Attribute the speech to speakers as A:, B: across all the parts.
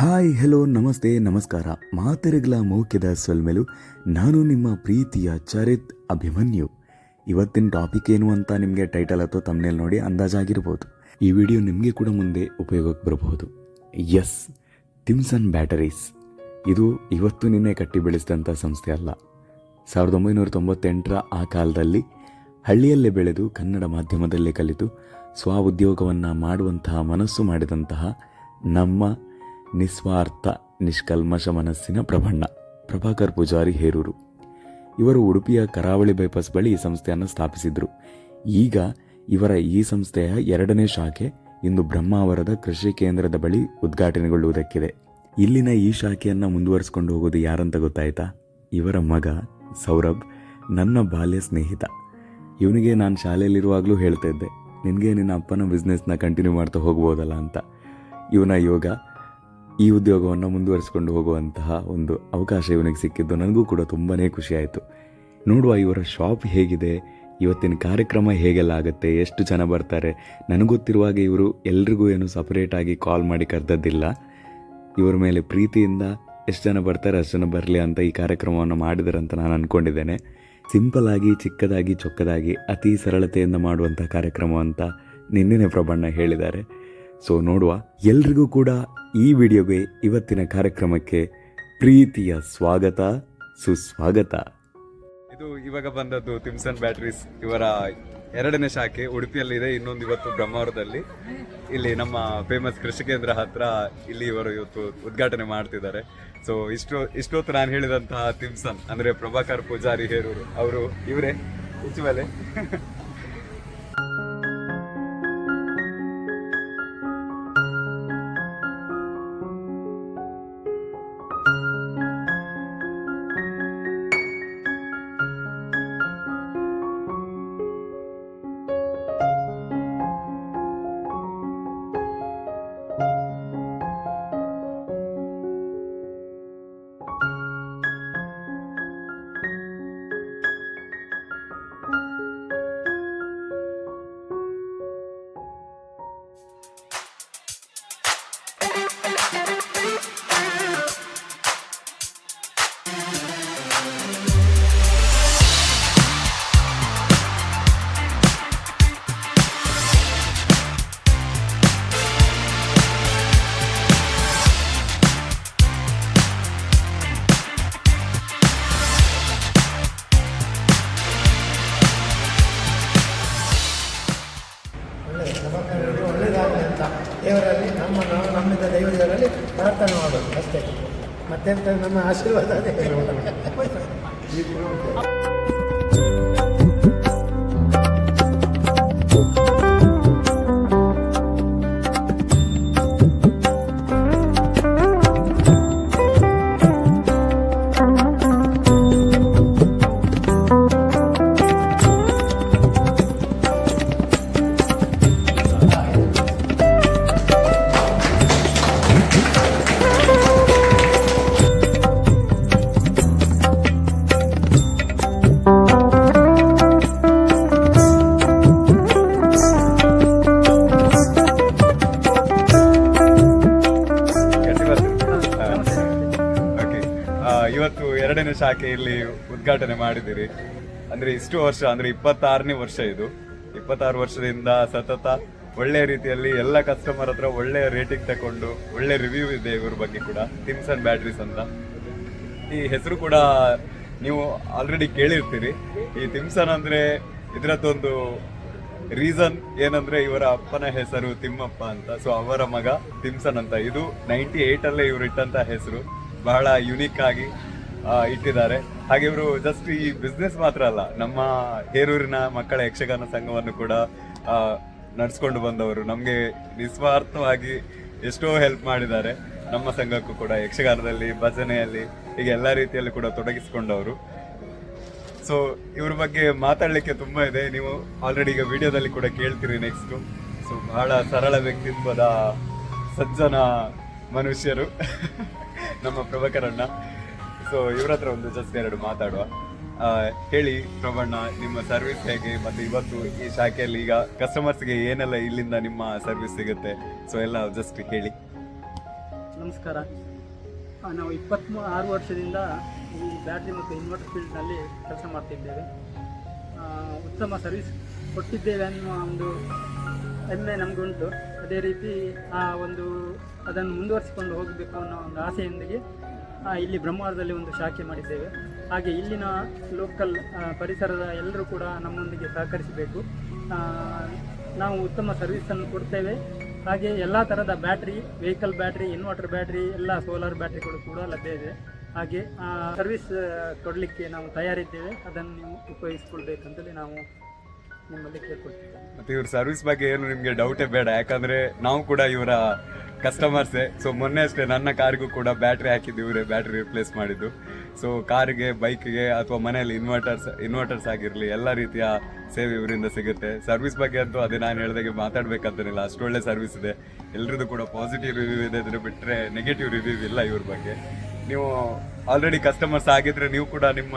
A: Hi, hello, ನಮಸ್ತೆ, ನಮಸ್ಕಾರ. ಮಾತೆರೆಗಳ ಮೌಖ್ಯದ ಸೊಲ್ಮೆಲು, ನಾನು ನಿಮ್ಮ ಪ್ರೀತಿಯ ಚರಿತ್ ಅಭಿಮನ್ಯು. ಇವತ್ತಿನ ಟಾಪಿಕ್ ಏನು ಅಂತ ನಿಮಗೆ ಟೈಟಲ್ ಅಥವಾ ತಮ್ಮನೇಲಿ ನೋಡಿ ಅಂದಾಜಾಗಿರ್ಬೋದು. ಈ ವಿಡಿಯೋ ನಿಮಗೆ ಕೂಡ ಮುಂದೆ ಉಪಯೋಗಕ್ಕೆ ಬರಬಹುದು. ಎಸ್ ತಿಮ್ಸನ್ ಬ್ಯಾಟರೀಸ್ ಇದು ಇವತ್ತು ನಿನ್ನೆ ಕಟ್ಟಿ ಬೆಳೆಸಿದಂಥ ಸಂಸ್ಥೆ ಅಲ್ಲ. ಸಾವಿರದ ಒಂಬೈನೂರ ತೊಂಬತ್ತೆಂಟರ ಆ ಕಾಲದಲ್ಲಿ ಹಳ್ಳಿಯಲ್ಲೇ ಬೆಳೆದು ಕನ್ನಡ ಮಾಧ್ಯಮದಲ್ಲೇ ಕಲಿತು, ಸ್ವ ಉದ್ಯೋಗವನ್ನು ಮಾಡುವಂತಹ ಮನಸ್ಸು ಮಾಡಿದಂತಹ ನಮ್ಮ ನಿಸ್ವಾರ್ಥ ನಿಷ್ಕಲ್ಮಶ ಮನಸ್ಸಿನ ಪ್ರಭಣ್ಣ. ಪ್ರಭಾಕರ್ ಪೂಜಾರಿ ಹೇರೂರು. ಇವರು ಉಡುಪಿಯ ಕರಾವಳಿ ಬೈಪಾಸ್ ಬಳಿ ಈ ಸಂಸ್ಥೆಯನ್ನು ಸ್ಥಾಪಿಸಿದರು. ಈಗ ಇವರ ಈ ಸಂಸ್ಥೆಯ ಎರಡನೇ ಶಾಖೆ ಇಂದು ಬ್ರಹ್ಮಾವರದ ಕೃಷಿ ಕೇಂದ್ರದ ಬಳಿ ಉದ್ಘಾಟನೆಗೊಳ್ಳುವುದಕ್ಕಿದೆ. ಇಲ್ಲಿನ ಈ ಶಾಖೆಯನ್ನು ಮುಂದುವರಿಸಿಕೊಂಡು ಹೋಗೋದು ಯಾರಂತ ಗೊತ್ತಾಯ್ತಾ? ಇವರ ಮಗ ಸೌರಭ್, ನನ್ನ ಬಾಲ್ಯ ಸ್ನೇಹಿತ. ಇವನಿಗೆ ನಾನು ಶಾಲೆಯಲ್ಲಿರುವಾಗಲೂ ಹೇಳ್ತಾ ಇದ್ದೆ, ನಿನಗೆ ನಿನ್ನ ಅಪ್ಪನ ಬಿಸ್ನೆಸ್ನ ಕಂಟಿನ್ಯೂ ಮಾಡ್ತಾ ಹೋಗ್ಬೋದಲ್ಲ ಅಂತ. ಇವನ ಯೋಗ ಈ ಉದ್ಯೋಗವನ್ನು ಮುಂದುವರಿಸಿಕೊಂಡು ಹೋಗುವಂತಹ ಒಂದು ಅವಕಾಶ ಇವನಿಗೆ ಸಿಕ್ಕಿದ್ದು ನನಗೂ ಕೂಡ ತುಂಬಾ ಖುಷಿಯಾಯಿತು ನೋಡುವ ಇವರ ಶಾಪ್ ಹೇಗಿದೆ, ಇವತ್ತಿನ ಕಾರ್ಯಕ್ರಮ ಹೇಗೆಲ್ಲ ಆಗುತ್ತೆ, ಎಷ್ಟು ಜನ ಬರ್ತಾರೆ ನನಗೊತ್ತಿರುವಾಗ ಇವರು ಎಲ್ರಿಗೂ ಏನು ಸಪರೇಟಾಗಿ ಕಾಲ್ ಮಾಡಿ ಕರೆದದ್ದಿಲ್ಲ. ಇವರ ಮೇಲೆ ಪ್ರೀತಿಯಿಂದ ಎಷ್ಟು ಜನ ಬರ್ತಾರೆ, ಅಷ್ಟು ಜನ ಬರಲಿ ಅಂತ ಈ ಕಾರ್ಯಕ್ರಮವನ್ನು ಮಾಡಿದ್ದಾರೆ ಅಂತ ನಾನು ಅಂದ್ಕೊಂಡಿದ್ದೇನೆ ಸಿಂಪಲ್ ಆಗಿ, ಚಿಕ್ಕದಾಗಿ, ಚೊಕ್ಕದಾಗಿ, ಅತಿ ಸರಳತೆಯಿಂದ ಮಾಡುವಂಥ ಕಾರ್ಯಕ್ರಮ ಅಂತ ನಿನ್ನೆ ಪ್ರಬಣ್ಣ ಹೇಳಿದ್ದಾರೆ. ಸೊ ನೋಡುವ. ಎಲ್ರಿಗೂ ಕೂಡ ಈ ವಿಡಿಯೋಗೆ ಇವತ್ತಿನ ಕಾರ್ಯಕ್ರಮಕ್ಕೆ ಪ್ರೀತಿಯ ಸ್ವಾಗತ, ಸುಸ್ವಾಗತ.
B: ಇದು ಇವಾಗ ಬಂದದ್ದು ತಿಮ್ಸನ್ ಬ್ಯಾಟ್ರೀಸ್ ಇವರ ಎರಡನೇ ಶಾಖೆ ಉಡುಪಿಯಲ್ಲಿದೆ ಇನ್ನೊಂದು ಇವತ್ತು ಬ್ರಹ್ಮಾವರದಲ್ಲಿ. ಇಲ್ಲಿ ನಮ್ಮ ಫೇಮಸ್ ಕೃಷಿ ಕೇಂದ್ರ ಹತ್ರ ಇಲ್ಲಿ ಇವರು ಇವತ್ತು ಉದ್ಘಾಟನೆ ಮಾಡ್ತಿದ್ದಾರೆ. ಸೊ ಇಷ್ಟು, ಇಷ್ಟೊತ್ತು ನಾನು ಹೇಳಿದಂತಹ ತಿಮ್ಸನ್ ಅಂದ್ರೆ ಪ್ರಭಾಕರ್ ಪೂಜಾರಿ ಹೇರೂರು, ಅವರು, ಇವರೇ ಹೆಚ್ಚು ಇಲ್ಲಿ ಉದ್ಘಾಟನೆ ಮಾಡಿದಿರಿ ಅಂದ್ರೆ ಇಷ್ಟು ವರ್ಷ, ಅಂದ್ರೆ ಇಪ್ಪತ್ತಾರನೇ ವರ್ಷ ಇದು. ಇಪ್ಪತ್ತಾರು ವರ್ಷದಿಂದ ಸತತ ಒಳ್ಳೆ ರೀತಿಯಲ್ಲಿ ಎಲ್ಲ ಕಸ್ಟಮರ್ ಹತ್ರ ಒಳ್ಳೆ ರೇಟಿಂಗ್ ತಕೊಂಡು ಒಳ್ಳೆ ರಿವ್ಯೂ ಇದೆ ಇವ್ರ ಬಗ್ಗೆ ಕೂಡ ತಿಮ್ಸನ್ ಬ್ಯಾಟ್ರೀಸ್ ಅಂತ. ಈ ಹೆಸರು ಕೂಡ ನೀವು ಆಲ್ರೆಡಿ ಕೇಳಿರ್ತೀರಿ. ಈ ತಿಮ್ಸನ್ ಅಂದ್ರೆ ಇದರದ್ದೊಂದು ರೀಸನ್ ಏನಂದ್ರೆ ಇವರ ಅಪ್ಪನ ಹೆಸರು ತಿಮ್ಮಪ್ಪ ಅಂತ. ಸೊ ಅವರ ಮಗ ತಿಮ್ಸನ್ ಅಂತ. ಇದು ನೈಂಟಿ ಏಟ್ ಅಲ್ಲೇ ಇವ್ರು ಇಟ್ಟಂತ ಹೆಸರು. ಬಹಳ ಯುನಿಕ್ ಆಗಿ ಇಟ್ಟಿದ್ದಾರೆ. ಹಾಗೆ ಇವರು ಜಸ್ಟ್ ಈ ಬಿಸ್ನೆಸ್ ಮಾತ್ರ ಅಲ್ಲ, ನಮ್ಮ ಹೇರೂರಿನ ಮಕ್ಕಳ ಯಕ್ಷಗಾನ ಸಂಘವನ್ನು ಕೂಡ ನಡೆಸ್ಕೊಂಡು ಬಂದವರು. ನಮಗೆ ನಿಸ್ವಾರ್ಥವಾಗಿ ಎಷ್ಟೋ ಹೆಲ್ಪ್ ಮಾಡಿದ್ದಾರೆ. ನಮ್ಮ ಸಂಘಕ್ಕೂ ಕೂಡ ಯಕ್ಷಗಾನದಲ್ಲಿ, ಭಜನೆಯಲ್ಲಿ, ಹೀಗೆ ಎಲ್ಲ ರೀತಿಯಲ್ಲಿ ಕೂಡ ತೊಡಗಿಸಿಕೊಂಡವರು. ಸೊ ಇವ್ರ ಬಗ್ಗೆ ಮಾತಾಡಲಿಕ್ಕೆ ತುಂಬಾ ಇದೆ. ನೀವು ಆಲ್ರೆಡಿ ಈಗ ವಿಡಿಯೋದಲ್ಲಿ ಕೂಡ ಕೇಳ್ತೀರಿ ನೆಕ್ಸ್ಟ್ ಸೊ ಬಹಳ ಸರಳ ವ್ಯಕ್ತಿತ್ವದ ಸಜ್ಜನ ಮನುಷ್ಯರು. ನಮ್ಮ ಪ್ರಭಾಕರಣ್ಣ. ಸೊ ಇವ್ರ ಹತ್ರ ಒಂದು ಜಸ್ಟ್ ಎರಡು ಮಾತಾಡುವ. ಹೇಳಿ ಪ್ರಬಣ್ಣ ನಿಮ್ಮ ಸರ್ವಿಸ್ ಹೇಗೆ? ಮತ್ತೆ ಇವತ್ತು ಈ ಶಾಖೆಯಲ್ಲಿ ಈಗ ಕಸ್ಟಮರ್ಸ್ಗೆ ಏನೆಲ್ಲ ಇಲ್ಲಿಂದ ನಿಮ್ಮ ಸರ್ವಿಸ್ ಸಿಗುತ್ತೆ? ಸೊ ಎಲ್ಲ ಜಸ್ಟ್ ಹೇಳಿ.
C: ನಮಸ್ಕಾರ. ನಾವು ಇಪ್ಪತ್ತ್ಮೂ ಆರು ವರ್ಷದಿಂದ ಈ ಬ್ಯಾಟ್ರಿ ಮತ್ತು ಇನ್ವರ್ಟರ್ ಫೀಲ್ಡ್ನಲ್ಲಿ ಕೆಲಸ ಮಾಡ್ತಿದ್ದೇವೆ. ಉತ್ತಮ ಸರ್ವಿಸ್ ಕೊಟ್ಟಿದ್ದೇವೆ ಅನ್ನುವ ಒಂದು ಹೆಮ್ಮೆ ನಮಗುಂಟು. ಅದೇ ರೀತಿ ಆ ಒಂದು ಅದನ್ನು ಮುಂದುವರಿಸಿಕೊಂಡು ಹೋಗಬೇಕು ಅನ್ನೋ ಒಂದು ಆಸೆಯೊಂದಿಗೆ ಇಲ್ಲಿ ಬ್ರಹ್ಮಾವರದಲ್ಲಿ ಒಂದು ಶಾಖೆ ಮಾಡಿದ್ದೇವೆ. ಹಾಗೆ ಇಲ್ಲಿನ ಲೋಕಲ್ ಪರಿಸರದ ಎಲ್ಲರೂ ಕೂಡ ನಮ್ಮೊಂದಿಗೆ ಸಹಕರಿಸಬೇಕು. ನಾವು ಉತ್ತಮ ಸರ್ವಿಸನ್ನು ಕೊಡ್ತೇವೆ. ಹಾಗೆ ಎಲ್ಲ ಥರದ battery vehicle battery inverter battery ಎಲ್ಲ ಸೋಲಾರ್ ಬ್ಯಾಟ್ರಿಗಳು ಕೂಡ ಲಭ್ಯ ಇದೆ. ಹಾಗೆ ಸರ್ವಿಸ್ ಕೊಡಲಿಕ್ಕೆ ನಾವು ತಯಾರಿದ್ದೇವೆ. ಅದನ್ನು ನೀವು ಉಪಯೋಗಿಸ್ಕೊಳ್ಬೇಕಂತೇಳಿ ನಾವು ನಿಮ್ಮಲ್ಲಿ ಕೇಳ್ಕೊಳ್ತಿದ್ದೇವೆ.
B: ಮತ್ತು ಇವ್ರ ಸರ್ವಿಸ್ ಬಗ್ಗೆ ಏನು ನಿಮಗೆ ಡೌಟೇ ಬೇಡ. ಯಾಕಂದರೆ ನಾವು ಕೂಡ ಇವರ ಕಸ್ಟಮರ್ಸೇ ಸೊ ಮೊನ್ನೆ ಅಷ್ಟೇ ನನ್ನ ಕಾರ್ಗೂ ಕೂಡ ಬ್ಯಾಟ್ರಿ ಹಾಕಿದ್ದು ಇವರೇ, ಬ್ಯಾಟ್ರಿ ರಿಪ್ಲೇಸ್ ಮಾಡಿದ್ದು. ಸೊ ಕಾರಿಗೆ ಬೈಕ್ಗೆ ಅಥವಾ ಮನೆಯಲ್ಲಿ ಇನ್ವರ್ಟರ್ಸ್ ಇನ್ವರ್ಟರ್ಸ್ ಆಗಿರಲಿ, ಎಲ್ಲ ರೀತಿಯ ಸೇವೆ ಇವರಿಂದ ಸಿಗುತ್ತೆ. ಸರ್ವಿಸ್ ಬಗ್ಗೆ ಅಂತೂ ಅದೇ ನಾನು ಹೇಳ್ದಾಗೆ ಮಾತಾಡ್ಬೇಕಂತೇನಿಲ್ಲ. ಅಷ್ಟು ಒಳ್ಳೆ ಸರ್ವಿಸ್ ಇದೆ. ಎಲ್ರದ್ದು ಕೂಡ ಪಾಸಿಟಿವ್ ರಿವ್ಯೂ ಇದೆ ಅದನ್ನು ಬಿಟ್ಟರೆ ನೆಗೆಟಿವ್ ರಿವ್ಯೂ ಇಲ್ಲ ಇವ್ರ ಬಗ್ಗೆ. ನೀವು ಆಲ್ರೆಡಿ ಕಸ್ಟಮರ್ಸ್ ಆಗಿದ್ದರೆ ನೀವು ಕೂಡ ನಿಮ್ಮ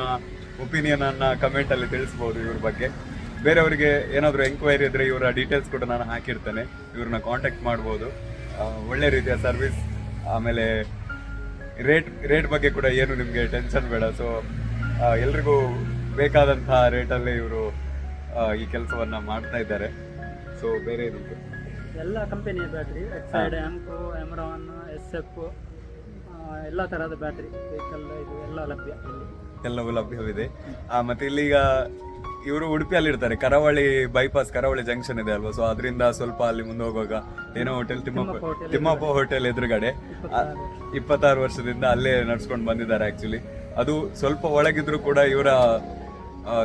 B: ಒಪಿನಿಯನನ್ನು ಕಮೆಂಟಲ್ಲಿ ತಿಳಿಸ್ಬೋದು ಇವ್ರ ಬಗ್ಗೆ. ಬೇರೆಯವರಿಗೆ ಏನಾದರೂ ಎಂಕ್ವೈರಿ ಇದ್ದರೆ ಇವರ ಡೀಟೇಲ್ಸ್ ಕೂಡ ನಾನು ಹಾಕಿರ್ತೇನೆ. ಇವ್ರನ್ನ ಕಾಂಟ್ಯಾಕ್ಟ್ ಮಾಡ್ಬೋದು. ಒಳ್ಳೆ ರೀತಿಯ ಸರ್ವಿಸ್ ಆಮೇಲೆ ರೇಟ್ ರೇಟ್ ಬಗ್ಗೆ ಕೂಡ ಏನು ನಿಮಗೆ ಟೆನ್ಷನ್ ಬೇಡ. ಸೊ ಎಲ್ರಿಗೂ ಬೇಕಾದಂತಹ ರೇಟಲ್ಲೇ ಇವರು ಈ ಕೆಲಸವನ್ನ ಮಾಡ್ತಾ ಇದ್ದಾರೆ. ಸೊ ಬೇರೆ ಇದು
C: ಎಲ್ಲ ಕಂಪನಿಯ battery Exide Amco Amaron S F ಎಲ್ಲ ಥರದ ಬ್ಯಾಟ್ರಿ ವೆಹಿಕಲ್ ಇದು ಎಲ್ಲ ಲಭ್ಯ
B: ಎಲ್ಲವೂ ಲಭ್ಯವಿದೆ. ಮತ್ತೆ ಇಲ್ಲೀಗ ಇವರು ಉಡುಪಿಯಲ್ಲಿ ಇರ್ತಾರೆ ಕರಾವಳಿ ಬೈಪಾಸ್ ಕರಾವಳಿ ಜಂಕ್ಷನ್ ಇದೆ ಅಲ್ವಾ? ಸೊ ಅದರಿಂದ ಸ್ವಲ್ಪ ಅಲ್ಲಿ ಮುಂದೆ ಹೋಗುವಾಗ ಏನೋ ಹೋಟೆಲ್ ತಿಮ್ಮಪ್ಪ
C: ತಿಮ್ಮಪ್ಪ
B: ಹೋಟೆಲ್ ಎದುರುಗಡೆ. ಇಪ್ಪತ್ತಾರು ವರ್ಷದಿಂದ ಅಲ್ಲೇ ನಡ್ಸ್ಕೊಂಡು ಬಂದಿದ್ದಾರೆ ಆಕ್ಚುಲಿ ಅದು ಸ್ವಲ್ಪ ಒಳಗಿದ್ರು ಕೂಡ ಇವರ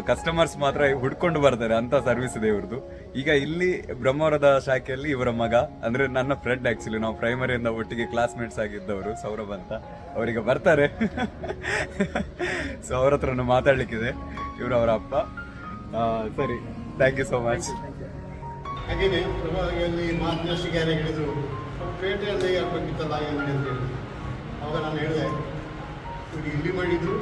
B: ಕಸ್ಟಮರ್ಸ್ ಮಾತ್ರ ಹುಡ್ಕೊಂಡು ಬರ್ತಾರೆ ಅಂತ ಸರ್ವಿಸ್ ಇದೆ ಇವ್ರದ್ದು ಈಗ ಇಲ್ಲಿ ಬ್ರಹ್ಮವರದ ಶಾಖೆಯಲ್ಲಿ ಇವರ ಮಗ ಅಂದ್ರೆ ನನ್ನ ಫ್ರೆಂಡ್ ಆಕ್ಚುಲಿ ನಾವು ಪ್ರೈಮರಿಯಿಂದ ಒಟ್ಟಿಗೆ ಕ್ಲಾಸ್ಮೇಟ್ಸ್ ಆಗಿದ್ದವರು ಸೌರಭ್ ಅಂತ. ಅವರಿಗೆ ಬರ್ತಾರೆ. ಸೊ ಅವ್ರ ಹತ್ರ ಮಾತಾಡ್ಲಿಕ್ಕಿದೆ. ಇವರು ಅವರ ಅಪ್ಪ. ಸರಿ. ಥ್ಯಾಂಕ್ ಯು ಸೋ ಮಚ್
D: ಹಾಗೇನೆ ಪ್ರಭಾವಿಯಲ್ಲಿ ಮಾತಿನಷ್ಟು ಯಾರು ಹೇಳಿದ್ರು ಪೇಟೆಯಲ್ಲಿ ಆಗ್ಬೇಕಿತ್ತಲ್ಲ ಏನು ಅಂತ ಹೇಳಿ ಅವಾಗ ನಾನು ಹೇಳಿದೆ ಇವ್ರು ಇಲ್ಲಿ ಮಾಡಿದ್ರು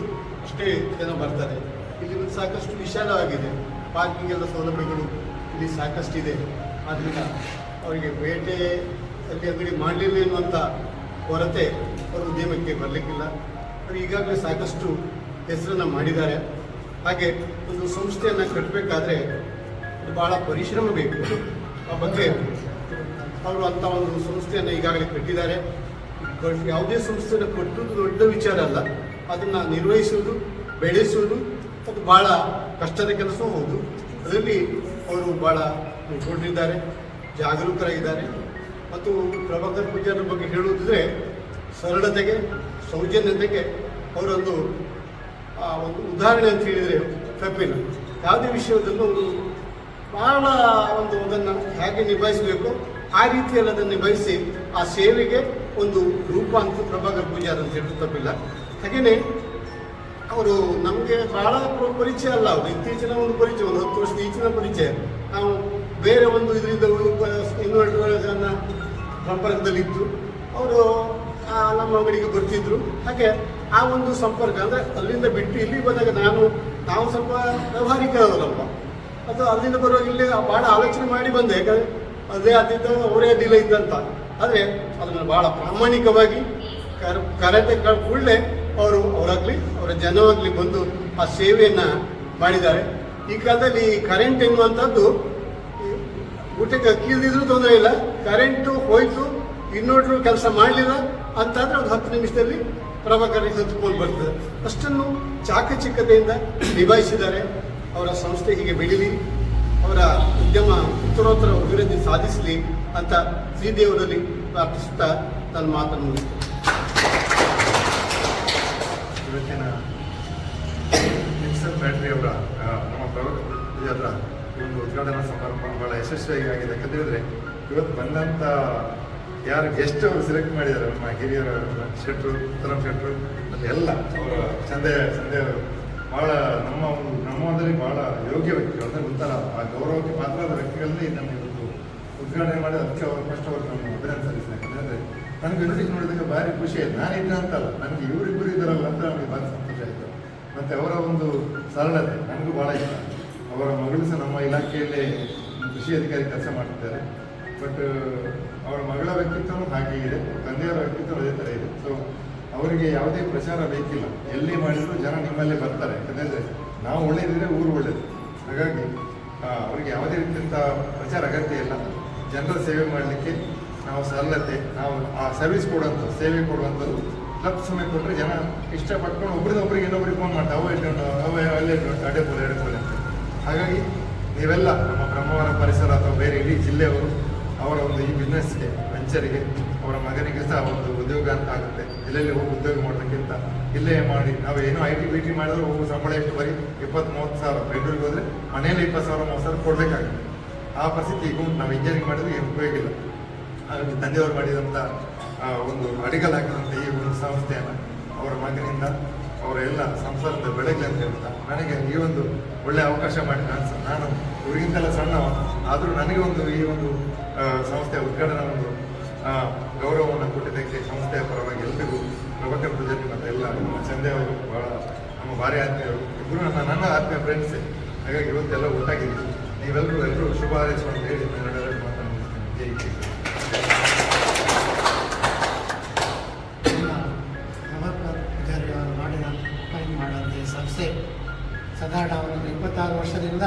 D: ಅಷ್ಟೇ ಜನ ಬರ್ತಾರೆ. ಇಲ್ಲಿ ಸಾಕಷ್ಟು ವಿಶಾಲವಾಗಿದೆ ಪಾರ್ಕಿಂಗ್ ಎಲ್ಲ ಸೌಲಭ್ಯಗಳು ಇಲ್ಲಿ ಸಾಕಷ್ಟಿದೆ. ಆದ್ದರಿಂದ ಅವರಿಗೆ ಪೇಟೆಯಲ್ಲಿ ಅಂಗಡಿ ಮಾಡಲಿಲ್ಲ ಎನ್ನುವಂಥ ಕೊರತೆ ಅವರು ಉದ್ಯಮಕ್ಕೆ ಬರಲಿಕ್ಕಿಲ್ಲ. ಅವರು ಈಗಾಗಲೇ ಸಾಕಷ್ಟು ಹೆಸರನ್ನು ಮಾಡಿದ್ದಾರೆ. ಹಾಗೆ ಒಂದು ಸಂಸ್ಥೆಯನ್ನು ಕಟ್ಟಬೇಕಾದ್ರೆ ಬಹಳ ಪರಿಶ್ರಮ ಬೇಕು. ಆ ಬಗ್ಗೆ ಅವರು ಅಂತ ಒಂದು ಸಂಸ್ಥೆಯನ್ನು ಈಗಾಗಲೇ ಕಟ್ಟಿದ್ದಾರೆ. ಕಟ್- ಯಾವುದೇ ಸಂಸ್ಥೆಯನ್ನು ಕಟ್ಟುವುದು ದೊಡ್ಡ ವಿಚಾರ ಅಲ್ಲ. ಅದನ್ನು ನಿರ್ವಹಿಸುವುದು, ಬೆಳೆಸುವುದು, ಅದು ಬಹಳ ಕಷ್ಟದ ಕೆಲಸವೂ ಹೌದು. ಅದರಲ್ಲಿ ಅವರು ಬಹಳ ಕೊಟ್ಟಿದ್ದಾರೆ ಜಾಗರೂಕರಾಗಿದ್ದಾರೆ. ಮತ್ತು ಪ್ರಭಾಕರ್ ಪೂಜಾರ ಬಗ್ಗೆ ಹೇಳುವುದಿದ್ರೆ ಸರಳತೆಗೆ, ಸೌಜನ್ಯತೆಗೆ ಅವರೊಂದು ಒಂದು ಉದಾಹರಣೆ ಅಂತ ಹೇಳಿದರೆ ಕಬ್ಬಿನ ಯಾವುದೇ ವಿಷಯದಲ್ಲೂ ಒಂದು ಬಹಳ ಒಂದು ಅದನ್ನು ಹೇಗೆ ನಿಭಾಯಿಸಬೇಕು, ಆ ರೀತಿಯಲ್ಲಿ ಅದನ್ನು ನಿಭಾಯಿಸಿ ಆ ಸೇವೆಗೆ ಒಂದು ರೂಪ ಅಂತ ಪ್ರಭಾಕರ್ ಪೂಜಾರ್ ಅಂತ ಹೇಳಿದ್ರು ತಪ್ಪಿಲ್ಲ ಹಾಗೆಯೇ ಅವರು ನಮಗೆ ಬಹಳ ಪರಿಚಯ ಅಲ್ಲ ಅವರು. ಇತ್ತೀಚಿನ ಒಂದು ಪರಿಚಯ, ಒಂದು ಹತ್ತು ವರ್ಷದ ಈಚಿನ ಪರಿಚಯ. ನಾವು ಬೇರೆ ಒಂದು ಇದರಿಂದ ಇನ್ವರ್ಟರ್ಗಳನ್ನು ಸಂಪರ್ಕದಲ್ಲಿತ್ತು. ಅವರು ನಮ್ಮ ಅಂಗಡಿಗೆ ಬರ್ತಿದ್ರು. ಹಾಗೆ ಆ ಒಂದು ಸಂಪರ್ಕ, ಅಂದರೆ ಅಲ್ಲಿಂದ ಬಿಟ್ಟು ಇಲ್ಲಿ ಬಂದಾಗ ನಾನು, ನಾವು ಸ್ವಲ್ಪ ವ್ಯವಹಾರಿಕ ಅದಲ್ಲಪ್ಪ ಅಥವಾ ಅಲ್ಲಿಂದ ಬರುವಾಗ ಇಲ್ಲಿ ಭಾಳ ಆಲೋಚನೆ ಮಾಡಿ ಬಂದೆ, ಯಾಕಂದರೆ ಅದೇ ಅದಿದ್ದ ಅವರೇ ಅದಿಲ್ಲ ಇದ್ದಂತ. ಆದರೆ ಅದನ್ನು ಭಾಳ ಪ್ರಾಮಾಣಿಕವಾಗಿ ಕರ ಕರೆತೆ ಕೂಡಲೇ ಅವರು ಅವರಾಗಲಿ, ಅವರ ಜನವಾಗಲಿ ಬಂದು ಆ ಸೇವೆಯನ್ನು ಮಾಡಿದ್ದಾರೆ. ಈ ಕಾಲದಲ್ಲಿ ಕರೆಂಟ್ ಎನ್ನುವಂಥದ್ದು ಊಟಕ್ಕೆ ಅಕ್ಕಿ ತೊಂದರೆ ಇಲ್ಲ ಕರೆಂಟು ಹೋಯ್ತು ಇನ್ನೊಟ್ರು ಕೆಲಸ ಮಾಡಲಿಲ್ಲ, ಅಂತಾದ್ರೆ ಒಂದು ಹತ್ತು ನಿಮಿಷದಲ್ಲಿ ಪ್ರಭಾಕರ್ ಹತ್ಕೊಂಡು ಬರ್ತದೆ ಅಷ್ಟನ್ನು ಚಾಕಚಕ್ಯತೆಯಿಂದ ನಿಭಾಯಿಸಿದ್ದಾರೆ. ಅವರ ಸಂಸ್ಥೆ ಹೀಗೆ ಬೆಳೀಲಿ, ಅವರ ಉದ್ಯಮ ಉತ್ತರೋತ್ತರ ಅಭಿವೃದ್ಧಿ ಸಾಧಿಸಲಿ ಅಂತ ಶ್ರೀದೇವರಲ್ಲಿ ಪ್ರಾರ್ಥಿಸುತ್ತಾ ನನ್ನ ಮಾತನ್ನು
E: ಇವತ್ತಿನ ಅವರ ಒಂದು ಉದ್ಘಾಟನಾ ಸಮಾರಂಭ ಬಹಳ ಯಶಸ್ವಿಯಾಗಿ ಆಗಿದೆ. ಯಾಕಂತ ಇವತ್ತು ಬಂದಂಥ ಯಾರು ಗೆಸ್ಟ್ ಅವರು ಸೆಲೆಕ್ಟ್ ಮಾಡಿದ್ದಾರೆ ನಮ್ಮ ಹಿರಿಯರ ಶೆಟ್ರು, ಉತ್ತರಂ ಶೆಟ್ರು, ಮತ್ತು ಎಲ್ಲ ಅವರ ಚಂದೆ ಚಂದೆ ಭಾಳ ನಮ್ಮ ಒಂದು, ನಮ್ಮ ಒಂದರಲ್ಲಿ ಬಹಳ ಯೋಗ್ಯ ವ್ಯಕ್ತಿಗಳು ಅಂದರೆ ಉತ್ತರ ಆ ಗೌರವಕ್ಕೆ ಪಾತ್ರದ ವ್ಯಕ್ತಿಗಳಲ್ಲಿ ನಮಗೆ ಒಂದು ಉದ್ಘಾಟನೆ ಮಾಡಿ ಅದಕ್ಕೆ ಅವರು ಫಸ್ಟ್ ಅವರು ನಮ್ಮ ಅಭಿನಂದನೆ ಸಲ್ಲಿಸಿದೆ ಯಾಕಂದರೆ ನನಗೆ ಇನ್ವಿಟೇಷನ್ ನೋಡಿದಾಗ ಭಾರಿ ಖುಷಿ ಆಯ್ತು. ನಾನಿದ್ದ ಅಂತಲ್ಲ ನನಗೆ ಇವರಿಬ್ಬರು ಇದ್ದಾರಲ್ಲ ಅಂತ ನನಗೆ ಭಾರಿ ಸಂತೋಷ ಆಯಿತು. ಮತ್ತು ಅವರ ಒಂದು ಸರಳತೆ ನನಗೂ ಭಾಳ ಇಷ್ಟ. ಅವರ ಮಗಳು ಸಹ ನಮ್ಮ ಇಲಾಖೆಯಲ್ಲಿ ಕೃಷಿ ಅಧಿಕಾರಿ ಕೆಲಸ ಮಾಡ್ತಿದ್ದಾರೆ. ಬಟ್ ಅವರ ಮಗಳ ವ್ಯಕ್ತಿತ್ವನೂ ಹಾಗೆ ಇದೆ ತಂದೆಯವರ ವ್ಯಕ್ತಿತ್ವ ಅದೇ ಥರ ಇದೆ. ಸೊ ಅವರಿಗೆ ಯಾವುದೇ ಪ್ರಚಾರ ಬೇಕಿಲ್ಲ. ಎಲ್ಲಿ ಮಾಡಿದ್ರು ಜನ ನಿಮ್ಮಲ್ಲೇ ಬರ್ತಾರೆ. ಯಾಕಂದರೆ ನಾವು ಒಳ್ಳೇದಿದ್ರೆ ಊರು ಒಳ್ಳೇದು. ಹಾಗಾಗಿ ಅವರಿಗೆ ಯಾವುದೇ ರೀತಿಯಂಥ ಪ್ರಚಾರ ಅಗತ್ಯ ಇಲ್ಲ. ಜನರ ಸೇವೆ ಮಾಡಲಿಕ್ಕೆ ನಾವು ಸರಳತೆ ನಾವು ಆ ಸರ್ವಿಸ್ ಕೊಡುವಂಥದ್ದು ಸೇವೆ ಕೊಡುವಂಥದ್ದು. ತಪ್ಪು ಸಮಯ ಕೊಟ್ಟರೆ ಜನ ಇಷ್ಟಪಟ್ಕೊಂಡು ಒಬ್ರಿಂದ ಒಬ್ರಿಗೆ ಇನ್ನೊಬ್ರಿಗೆ ಫೋನ್ ಮಾಡ್ತಾರೆ. ಅವು ಉಂಟು, ಅವ ಅಲ್ಲೇ ಅಡೆ ಪೋಲೆ ಅಂತ. ಹಾಗಾಗಿ ನೀವೆಲ್ಲ ನಮ್ಮ ಬ್ರಹ್ಮವರ ಪರಿಸರ ಅಥವಾ ಬೇರೆ ಇಡೀ ಜಿಲ್ಲೆಯವರು ಅವರ ಒಂದು ಈ ಬಿಸ್ನೆಸ್ಗೆ ವೆಂಚರಿಗೆ, ಅವರ ಮಗನಿಗೆ ಸಹ ಒಂದು ಉದ್ಯೋಗ ಅಂತ ಆಗುತ್ತೆ. ಎಲ್ಲೆಲ್ಲಿ ಹೋಗಿ ಉದ್ಯೋಗ ಮಾಡೋದಕ್ಕಿಂತ ಇಲ್ಲೇ ಮಾಡಿ, ನಾವು ಏನು ಐ ಟಿ, ಬಿ ಟಿ ಮಾಡಿದ್ರೆ, ಹೋಗಿ ಸಂಬಳ ಎಷ್ಟು ಬರೀ ಇಪ್ಪತ್ತು ಮೂವತ್ತು ಸಾವಿರ. ಬೆಂಗಳೂರಿಗೆ ಹೋದರೆ ಮನೆಯಲ್ಲಿ ಇಪ್ಪತ್ತು ಸಾವಿರ, ಮೂವತ್ತು ಸಾವಿರ ಕೊಡಬೇಕಾಗುತ್ತೆ. ಆ ಪರಿಸ್ಥಿತಿ ಈಗ ನಾವು ಇಂಜಿನಿಯರಿಂಗ್ ಮಾಡಿದ್ರೆ ಏನು ಉಪಯೋಗ ಇಲ್ಲ. ಹಾಗಾಗಿ ತಂದೆಯವರು ಮಾಡಿದಂಥ ಒಂದು ಅಡಿಗಲ್ ಹಾಕಿದಂಥ ಈ ಒಂದು ಸಂಸ್ಥೆಯನ್ನು ಅವರ ಮಗನಿಂದ, ಅವರ ಎಲ್ಲ ಸಂಸಾರದ ಬೆಳಗ್ಗೆ ಅಂತ ಹೇಳ್ತಾ, ನನಗೆ ಈ ಒಂದು ಒಳ್ಳೆ ಅವಕಾಶ ಮಾಡಿ. ನಾನು ನಾನು ಇವರಿಗಿಂತೆಲ್ಲ ಸಣ್ಣವ ಆದರೂ ನನಗೆ ಒಂದು ಈ ಒಂದು ಸಂಸ್ಥೆಯ ಉದ್ಘಾಟನಾ ಒಂದು ಗೌರವವನ್ನು ಕೊಟ್ಟಿದ್ದಕ್ಕೆ ಸಂಸ್ಥೆಯ ಪರವಾಗಿ ಎಲ್ಲರಿಗೂ ಪ್ರಭಾಕರ್ ಪೂಜಾರಿ ಮತ್ತು ಎಲ್ಲ ನಮ್ಮ ಚಂದೆಯವರು ಬಹಳ ನಮ್ಮ ಭಾರಿ ಆತ್ಮೀಯರು. ಇಬ್ಬರು ನನ್ನ ನನ್ನ ಆತ್ಮೀಯ ಫ್ರೆಂಡ್ಸೆ ಹಾಗಾಗಿ ಇವತ್ತೆಲ್ಲ ಒಟ್ಟಾಗಿದ್ದೀವಿ. ನೀವೆಲ್ಲರೂ ಎಲ್ಲರೂ ಶುಭ ಹೇಳಿ ನಾನು ಮಾತನಾಡ್ತೀನಿ ಜೈ
F: ಪ್ರಭಾಕರ್ ಪೂಜಾರಿ ಅವರು ಈ ಸಂಸ್ಥೆ ಸಾಧಾರಣ ಒಂದು ಇಪ್ಪತ್ತಾರು ವರ್ಷದಿಂದ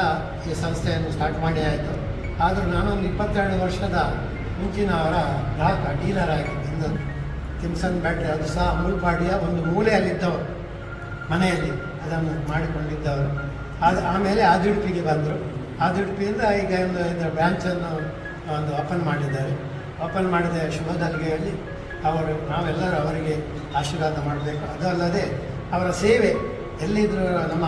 F: ಈ ಸಂಸ್ಥೆಯನ್ನು ಸ್ಟಾರ್ಟ್ ಮಾಡಿ ಆಯಿತು. ಆದರೂ ನಾನೊಂದು ಇಪ್ಪತ್ತೆರಡು ವರ್ಷದ ಮುಂಚಿನ ಅವರ ಗ್ರಾಹಕ ಡೀಲರ್ ಆಗಿದ್ದು. ತಿಮ್ಸನ್ ಬ್ಯಾಟ್ರಿ, ಅದು ಸಹ ಮುಳುಪಾಡಿಯ ಒಂದು ಮೂಲೆಯಲ್ಲಿದ್ದವರು. ಮನೆಯಲ್ಲಿ ಅದನ್ನು ಮಾಡಿಕೊಂಡಿದ್ದವರು. ಅದು ಆಮೇಲೆ ಆದುಡುಪಿಗೆ ಬಂದರು. ಆದುಡುಪಿಯಿಂದ ಈಗ ಒಂದು ಇದರ ಬ್ರ್ಯಾಂಚನ್ನು ಒಂದು ಓಪನ್ ಮಾಡಿದ್ದಾರೆ. ಓಪನ್ ಮಾಡಿದ ಶುಭ ದಲ್ಗೆಯಲ್ಲಿ ಅವರು, ನಾವೆಲ್ಲರೂ ಅವರಿಗೆ ಆಶೀರ್ವಾದ ಮಾಡಬೇಕು. ಅದಲ್ಲದೆ ಅವರ ಸೇವೆ ಎಲ್ಲಿದ್ದರೂ ನಮ್ಮ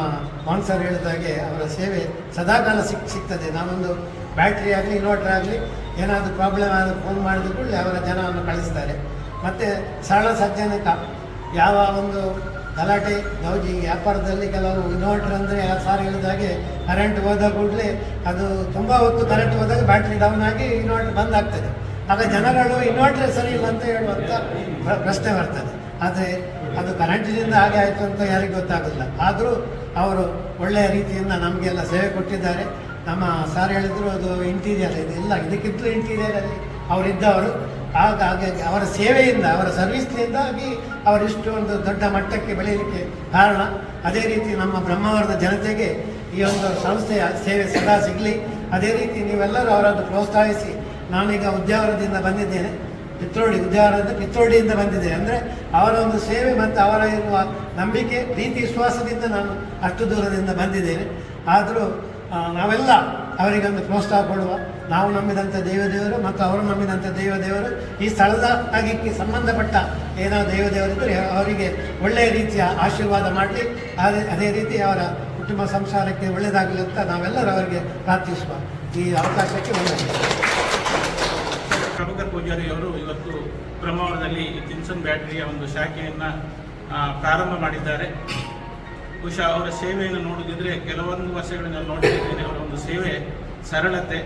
F: ಮಾನ್ಸರ್ ಸರ್ ಹೇಳಿದಾಗೆ ಅವರ ಸೇವೆ ಸದಾಕಾಲ ಸಿಕ್, ಸಿಗ್ತದೆ. ನಾವೊಂದು ಬ್ಯಾಟ್ರಿ ಆಗಲಿ, ಇನ್ವರ್ಟರ್ ಆಗಲಿ, ಏನಾದರೂ ಪ್ರಾಬ್ಲಮ್ ಆದರೂ ಫೋನ್ ಮಾಡಿದ ಕೂಡಲೇ ಅವರ ಜನವನ್ನು ಕಳಿಸ್ತಾರೆ. ಮತ್ತು ಸರಳ ಸಜ್ಜನಕ, ಯಾವ ಒಂದು ಗಲಾಟೆ, ಗೌಜಿ ವ್ಯಾಪಾರದಲ್ಲಿ ಕೆಲವು ಇನ್ವರ್ಟರ್ ಅಂದರೆ ಸಾರ್ ಹೇಳಿದಾಗೆ ಕರೆಂಟ್ ಹೋದ ಕೂಡಲೇ ಅದು ತುಂಬ ಹೊತ್ತು ಕರೆಂಟ್ ಹೋದಾಗ ಬ್ಯಾಟ್ರಿ ಡೌನ್ ಆಗಿ ಇನ್ವರ್ಟರ್ ಬಂದ್ ಆಗ್ತದೆ. ಆಗ ಜನಗಳು ಇನ್ವರ್ಟರ್ ಸರಿ ಇಲ್ಲ ಅಂತ ಹೇಳುವಂಥ ಪ್ರ- ಪ್ರಶ್ನೆ ಬರ್ತದೆ. ಆದರೆ ಅದು ಕರೆಂಟಿನಿಂದ ಹಾಗೆ ಆಯಿತು ಅಂತ ಯಾರಿಗೂ ಗೊತ್ತಾಗಲ್ಲ ಆದರೂ ಅವರು ಒಳ್ಳೆಯ ರೀತಿಯಿಂದ ನಮಗೆಲ್ಲ ಸೇವೆ ಕೊಟ್ಟಿದ್ದಾರೆ. ನಮ್ಮ ಸಾರ್ ಹೇಳಿದ್ರು, ಅದು ಇಂಟೀರಿಯರ್ ಇದೆ. ಇಲ್ಲ, ಇದಕ್ಕಿಂತಲೂ ಇಂಟೀರಿಯರಲ್ಲಿ ಅವರಿದ್ದವರು, ಆಗ ಹಾಗಾಗಿ ಅವರ ಸೇವೆಯಿಂದ, ಅವರ ಸರ್ವಿಸ್ನಿಂದಾಗಿ ಅವರಿಷ್ಟು ಒಂದು ದೊಡ್ಡ ಮಟ್ಟಕ್ಕೆ ಬೆಳೆಯಲಿಕ್ಕೆ ಕಾರಣ. ಅದೇ ರೀತಿ ನಮ್ಮ ಬ್ರಹ್ಮಾವರದ ಜನತೆಗೆ ಈ ಒಂದು ಸಂಸ್ಥೆಯ ಸೇವೆ ಸದಾ ಸಿಗಲಿ. ಅದೇ ರೀತಿ ನೀವೆಲ್ಲರೂ ಅವರನ್ನು ಪ್ರೋತ್ಸಾಹಿಸಿ. ನಾನೀಗ ಉದ್ಯಾವರದಿಂದ ಬಂದಿದ್ದೇನೆ. ಪಿತ್ರೋಡಿ ಉದ್ಯಾವರದಿಂದ ಪಿತ್ರೋಡಿಯಿಂದ ಬಂದಿದ್ದೇನೆ. ಅಂದರೆ ಅವರ ಒಂದು ಸೇವೆ ಮತ್ತು ಅವರ ಇರುವ ನಂಬಿಕೆ, ಪ್ರೀತಿ, ವಿಶ್ವಾಸದಿಂದ ನಾನು ಅಷ್ಟು ದೂರದಿಂದ ಬಂದಿದ್ದೇನೆ. ಆದರೂ ನಾವೆಲ್ಲ ಅವರಿಗೊಂದು ಪ್ರೋತ್ಸಾಹ ಕೊಡುವ ನಾವು ನಂಬಿದಂಥ ದೇವದೇವರು ಮತ್ತು ಅವರು ನಂಬಿದಂಥ ದೇವದೇವರು ಈ ಸ್ಥಳದ ಆಗಿಕ್ಕೆ ಸಂಬಂಧಪಟ್ಟ ಏನೋ ದೇವದೇವರಿದ್ದರೆ ಅವರಿಗೆ ಒಳ್ಳೆಯ ರೀತಿಯ ಆಶೀರ್ವಾದ ಮಾಡಲಿ. ಅದೇ ಅದೇ ರೀತಿ ಅವರ ಕುಟುಂಬ ಸಂಸಾರಕ್ಕೆ ಒಳ್ಳೆಯದಾಗಲಿ ಅಂತ ನಾವೆಲ್ಲರೂ ಅವರಿಗೆ ಪ್ರಾರ್ಥಿಸುವ ಈ ಅವಕಾಶಕ್ಕೆ ಒಳ್ಳೆಯ
G: ಪ್ರಭುಕರ್ ಪೂಜಾರಿ ಅವರು ಇವತ್ತು ಬ್ರಹ್ಮಾವರದಲ್ಲಿ ತಿನ್ಸನ್ ಬ್ಯಾಟ್ರಿಯ ಒಂದು ಶಾಖೆಯನ್ನು ಪ್ರಾರಂಭ ಮಾಡಿದ್ದಾರೆ. ಬಹುಶಃ ಅವರ ಸೇವೆಯನ್ನು ನೋಡುತ್ತಿದ್ರೆ ಕೆಲವೊಂದು ವರ್ಷಗಳಿಂದ ನೋಡಿದ್ದೇನೆ ಅವರ ಒಂದು ಸೇವೆ ಸರಳತೆ.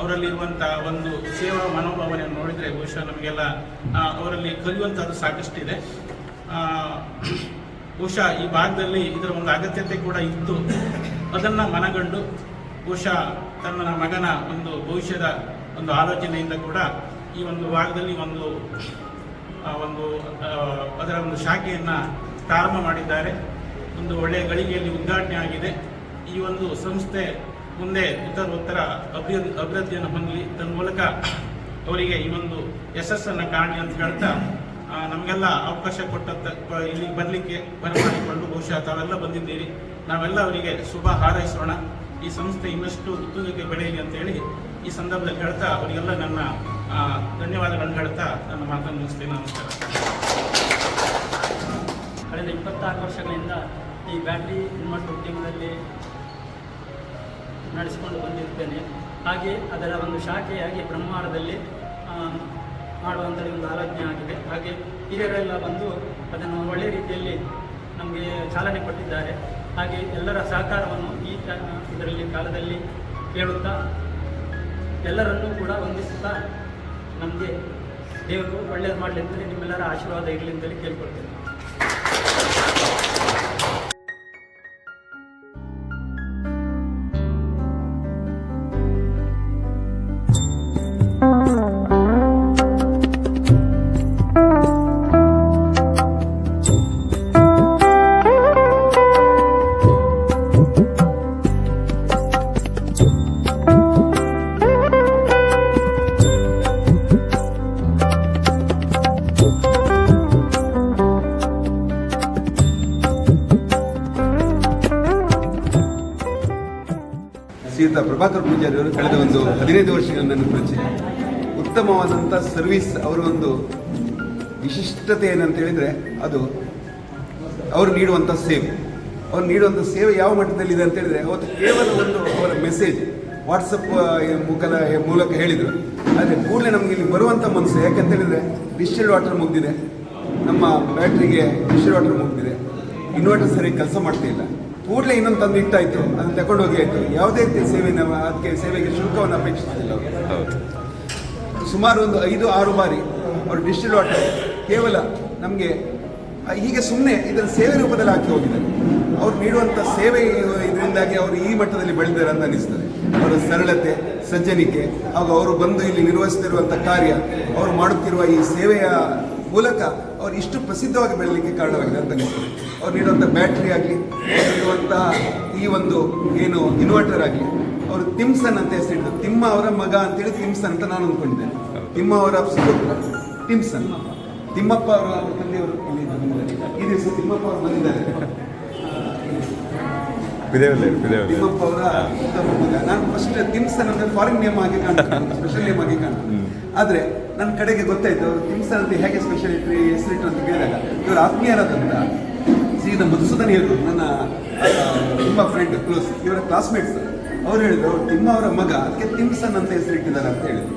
G: ಅವರಲ್ಲಿರುವಂಥ ಒಂದು ಸೇವಾ ಮನೋಭಾವನೆಯನ್ನು ನೋಡಿದರೆ ಬಹುಶಃ ನಮಗೆಲ್ಲ ಅವರಲ್ಲಿ ಕಲಿಯುವಂಥದ್ದು ಸಾಕಷ್ಟಿದೆ. ಬಹುಶಃ ಈ ಭಾಗದಲ್ಲಿ ಇದರ ಒಂದು ಅಗತ್ಯತೆ ಕೂಡ ಇತ್ತು. ಅದನ್ನು ಮನಗಂಡು ಬಹುಶಃ ತನ್ನ ಮಗನ ಒಂದು ಭವಿಷ್ಯದ ಒಂದು ಆಲೋಚನೆಯಿಂದ ಕೂಡ ಈ ಒಂದು ಭಾಗದಲ್ಲಿ ಒಂದು ಒಂದು ಅದರ ಒಂದು ಶಾಖೆಯನ್ನು ಪ್ರಾರಂಭ ಮಾಡಿದ್ದಾರೆ. ಒಂದು ಒಳ್ಳೆಯ ಗಳಿಗೆಯಲ್ಲಿ ಉದ್ಘಾಟನೆ ಆಗಿದೆ. ಈ ಒಂದು ಸಂಸ್ಥೆ ಮುಂದೆ ಉತ್ತರ ಅಭಿವೃದ್ಧಿ ಅಭಿವೃದ್ಧಿಯನ್ನು ಹೊಂದಲಿ. ತನ್ನ ಮೂಲಕ ಅವರಿಗೆ ಈ ಒಂದು ಯಶಸ್ಸನ್ನು ಕಾಣಿ ಅಂತ ಹೇಳ್ತಾ ನಮಗೆಲ್ಲ ಅವಕಾಶ ಕೊಟ್ಟಂತ ಇಲ್ಲಿ ಇಲ್ಲಿಗೆ ಬರಲಿಕ್ಕೆ ಬರಮಾಡಿಕೊಂಡು ಬಹುಶಃ ತಾವೆಲ್ಲ ಬಂದಿದ್ದೀರಿ. ನಾವೆಲ್ಲ ಅವರಿಗೆ ಶುಭ ಹಾರೈಸೋಣ. ಈ ಸಂಸ್ಥೆ ಇನ್ನಷ್ಟು ಉತ್ತುಂಗಕ್ಕೆ ಬೆಳೆಯಲಿ ಅಂತ ಹೇಳಿ ಈ ಸಂದರ್ಭದಲ್ಲಿ ಹೇಳ್ತಾ, ಅವರಿಗೆಲ್ಲ ನನ್ನ ಧನ್ಯವಾದಗಳನ್ನು ಹೇಳ್ತಾ ನನ್ನ ಮಾತನ್ನು ಮುಗಿಸ್ತೇನೆ. ನಮಸ್ಕಾರ.
C: ಕಳೆದ ಇಪ್ಪತ್ತಾರು ವರ್ಷಗಳಿಂದ ಈ ಬ್ಯಾಟ್ರಿ ಇನ್ವರ್ಟರ್ ಉದ್ಯಮದಲ್ಲಿ ನಡೆಸಿಕೊಂಡು ಬಂದಿರ್ತೇನೆ. ಹಾಗೆ ಅದರ ಒಂದು ಶಾಖೆಯಾಗಿ ಬ್ರಹ್ಮಾಂಡದಲ್ಲಿ ಮಾಡುವಂಥ ಒಂದು ಆಲೋಚನೆ ಆಗಿದೆ. ಹಾಗೆ ಹಿರಿಯರೆಲ್ಲ ಬಂದು ಅದನ್ನು ಒಳ್ಳೆಯ ರೀತಿಯಲ್ಲಿ ನಮಗೆ ಚಾಲನೆ ಕೊಟ್ಟಿದ್ದಾರೆ. ಹಾಗೆ ಎಲ್ಲರ ಸಹಕಾರವನ್ನು ಈ ಇದರಲ್ಲಿ ಕಾಲದಲ್ಲಿ ಕೇಳುತ್ತಾ ಎಲ್ಲರನ್ನೂ ಕೂಡ ವಂದಿಸುತ್ತಾ ನಮಗೆ ದೇವರು ಒಳ್ಳೆಯದು ಮಾಡಲಿ ನಿಮ್ಮೆಲ್ಲರ ಆಶೀರ್ವಾದ ಇರಲಿ ಅಂತಲೇ ಕೇಳ್ಕೊಳ್ತೇನೆ.
H: ಪ್ರಭಾಕರ್ ಪೂಜಾರಿ ಅವರು ಕಳೆದ ಒಂದು ಹದಿನೈದು ವರ್ಷಗಳ ನನ್ನ ಪರಿಚಯ. ಉತ್ತಮವಾದಂಥ ಸರ್ವಿಸ್ ಅವರ ಒಂದು ವಿಶಿಷ್ಟತೆ ಏನಂತ ಹೇಳಿದರೆ ಅದು ಅವರು ನೀಡುವಂಥ ಸೇವೆ. ಅವ್ರು ನೀಡುವಂಥ ಸೇವೆ ಯಾವ ಮಟ್ಟದಲ್ಲಿದೆ ಅಂತ ಹೇಳಿದರೆ ಅವತ್ತು ಕೇವಲ ಒಂದು ಅವರ ಮೆಸೇಜ್ ವಾಟ್ಸಪ್ ಮುಖಲ ಮೂಲಕ ಹೇಳಿದರು. ಆದರೆ ಕೂಡಲೇ ನಮಗೆ ಇಲ್ಲಿ ಬರುವಂಥ ಮನಸ್ಸು ಯಾಕಂತ ಹೇಳಿದರೆ ಡಿಸ್ಟಿಲ್ ವಾಟರ್ ಮುಗ್ದಿದೆ. ನಮ್ಮ ಬ್ಯಾಟ್ರಿಗೆ ಡಿಸ್ಟಿಲ್ ವಾಟರ್ ಮುಗ್ದಿದೆ. ಇನ್ವರ್ಟರ್ ಸರಿ ಕೆಲಸ ಮಾಡ್ತಾ ಇಲ್ಲ ಕೂಡಲೇ ಇನ್ನೊಂದು ತಂದು ಇಟ್ಟಾಯ್ತು. ಅದನ್ನು ತಗೊಂಡು ಹೋಗಿ ಆಯಿತು. ಯಾವುದೇ ರೀತಿಯ ಸೇವೆ ನಾವು ಅದಕ್ಕೆ ಸೇವೆಗೆ ಶುಲ್ಕವನ್ನು ಅಪೇಕ್ಷಿಸಲಿಲ್ಲ ಅವರು
B: ಹೌದು.
H: ಸುಮಾರು ಒಂದು ಐದು ಆರು ಬಾರಿ ಅವರು ಡಿಜಿಟಲ್ ವಾಟರ್ ಕೇವಲ ನಮಗೆ ಹೀಗೆ ಸುಮ್ಮನೆ ಇದನ್ನು ಸೇವೆ ರೂಪದಲ್ಲಿ ಹಾಕಿ ಹೋಗಿದ್ದಾರೆ. ಅವ್ರು ನೀಡುವಂಥ ಸೇವೆ ಇದರಿಂದಾಗಿ ಅವರು ಈ ಮಟ್ಟದಲ್ಲಿ ಬೆಳೆದಿದ್ದಾರೆ ಅಂತ ಅನಿಸ್ತದೆ. ಅವರ ಸರಳತೆ ಸಜ್ಜನಿಕೆ ಹಾಗೂ ಅವರು ಬಂದು ಇಲ್ಲಿ ನಿರ್ವಹಿಸುತ್ತಿರುವಂಥ ಕಾರ್ಯ ಅವರು ಮಾಡುತ್ತಿರುವ ಈ ಸೇವೆಯ ಮೂಲಕ ಅವರು ಇಷ್ಟು ಪ್ರಸಿದ್ಧವಾಗಿ ಬೆಳಲಿಕ್ಕೆ ಕಾರಣವಾಗಿದೆ ಅಂತ ಅನಿಸ್ತದೆ. ಅವ್ರು ನೀಡುವಂಥ ಬ್ಯಾಟ್ರಿ ಆಗಲಿ ನೀಡುವಂತಹ ಈ ಒಂದು ಏನು ಇನ್ವರ್ಟರ್ ಆಗಲಿ ಅವರು ತಿಮ್ಸನ್ ಅಂತ ಹೆಸರಿಟ್ಟು ತಿಮ್ಮ ಅವರ ಮಗ ಅಂತೇಳಿ ತಿಮ್ಸನ್ ಅಂತ ನಾನು ಅಂದ್ಕೊಂಡಿದ್ದೇನೆ ತಿಮ್ಮ ಅವರ ಸುಪುತ್ರ ತಿಮ್ಸನ್. ತಿಮ್ಮಪ್ಪ ಅವರ ತಂದೆಯವರು ಇಲ್ಲಿ ಈ ದಿವಸ ತಿಮ್ಮಪ್ಪ ಅವರು ಬಂದಿದ್ದಾರೆ. ತಿಮ್ಮಪ್ಪ ಅವರ ಮಗ. ನಾನು ಫಸ್ಟ್ ತಿಮ್ಸನ್ ಅಂದ್ರೆ ಫಾರಿನ್ ನೇಮ್ ಆಗಿ ಕಾಣ್ತೇನೆ ಸ್ಪೆಷಲ್ ನೇಮ್ ಆಗಿ ಕಾಣ್ತೇನೆ ಆದ್ರೆ ನನ್ನ ಕಡೆಗೆ ಗೊತ್ತಾಯ್ತು ಅವರು ತಿಮ್ಸನ್ ಅಂತ ಹೇಗೆ ಸ್ಪೆಷಲ್ ಇಟ್ರಿ ಹೆಸರಿಟ್ಟು ಅಂತ ಕೇಳಿದಾಗ ಇವರು ಆತ್ಮೀಯರಾದಂತ ಶ್ರೀದ ಮಧುಸೂದನ್ ಹೇಳಿದ್ರು, ನನ್ನ ತುಂಬಾ ಫ್ರೆಂಡ್ ಕ್ಲೋಸ್ ಇವರ ಕ್ಲಾಸ್ಮೇಟ್ಸ್ ಅವ್ರು ಹೇಳಿದ್ರು ತಿಮ್ಮ ಅವರ ಮಗ, ಅದಕ್ಕೆ ತಿಮ್ಸನ್ ಅಂತ ಹೆಸರಿಟ್ಟಿದ್ದಾರೆ ಅಂತ ಹೇಳಿದ್ರು.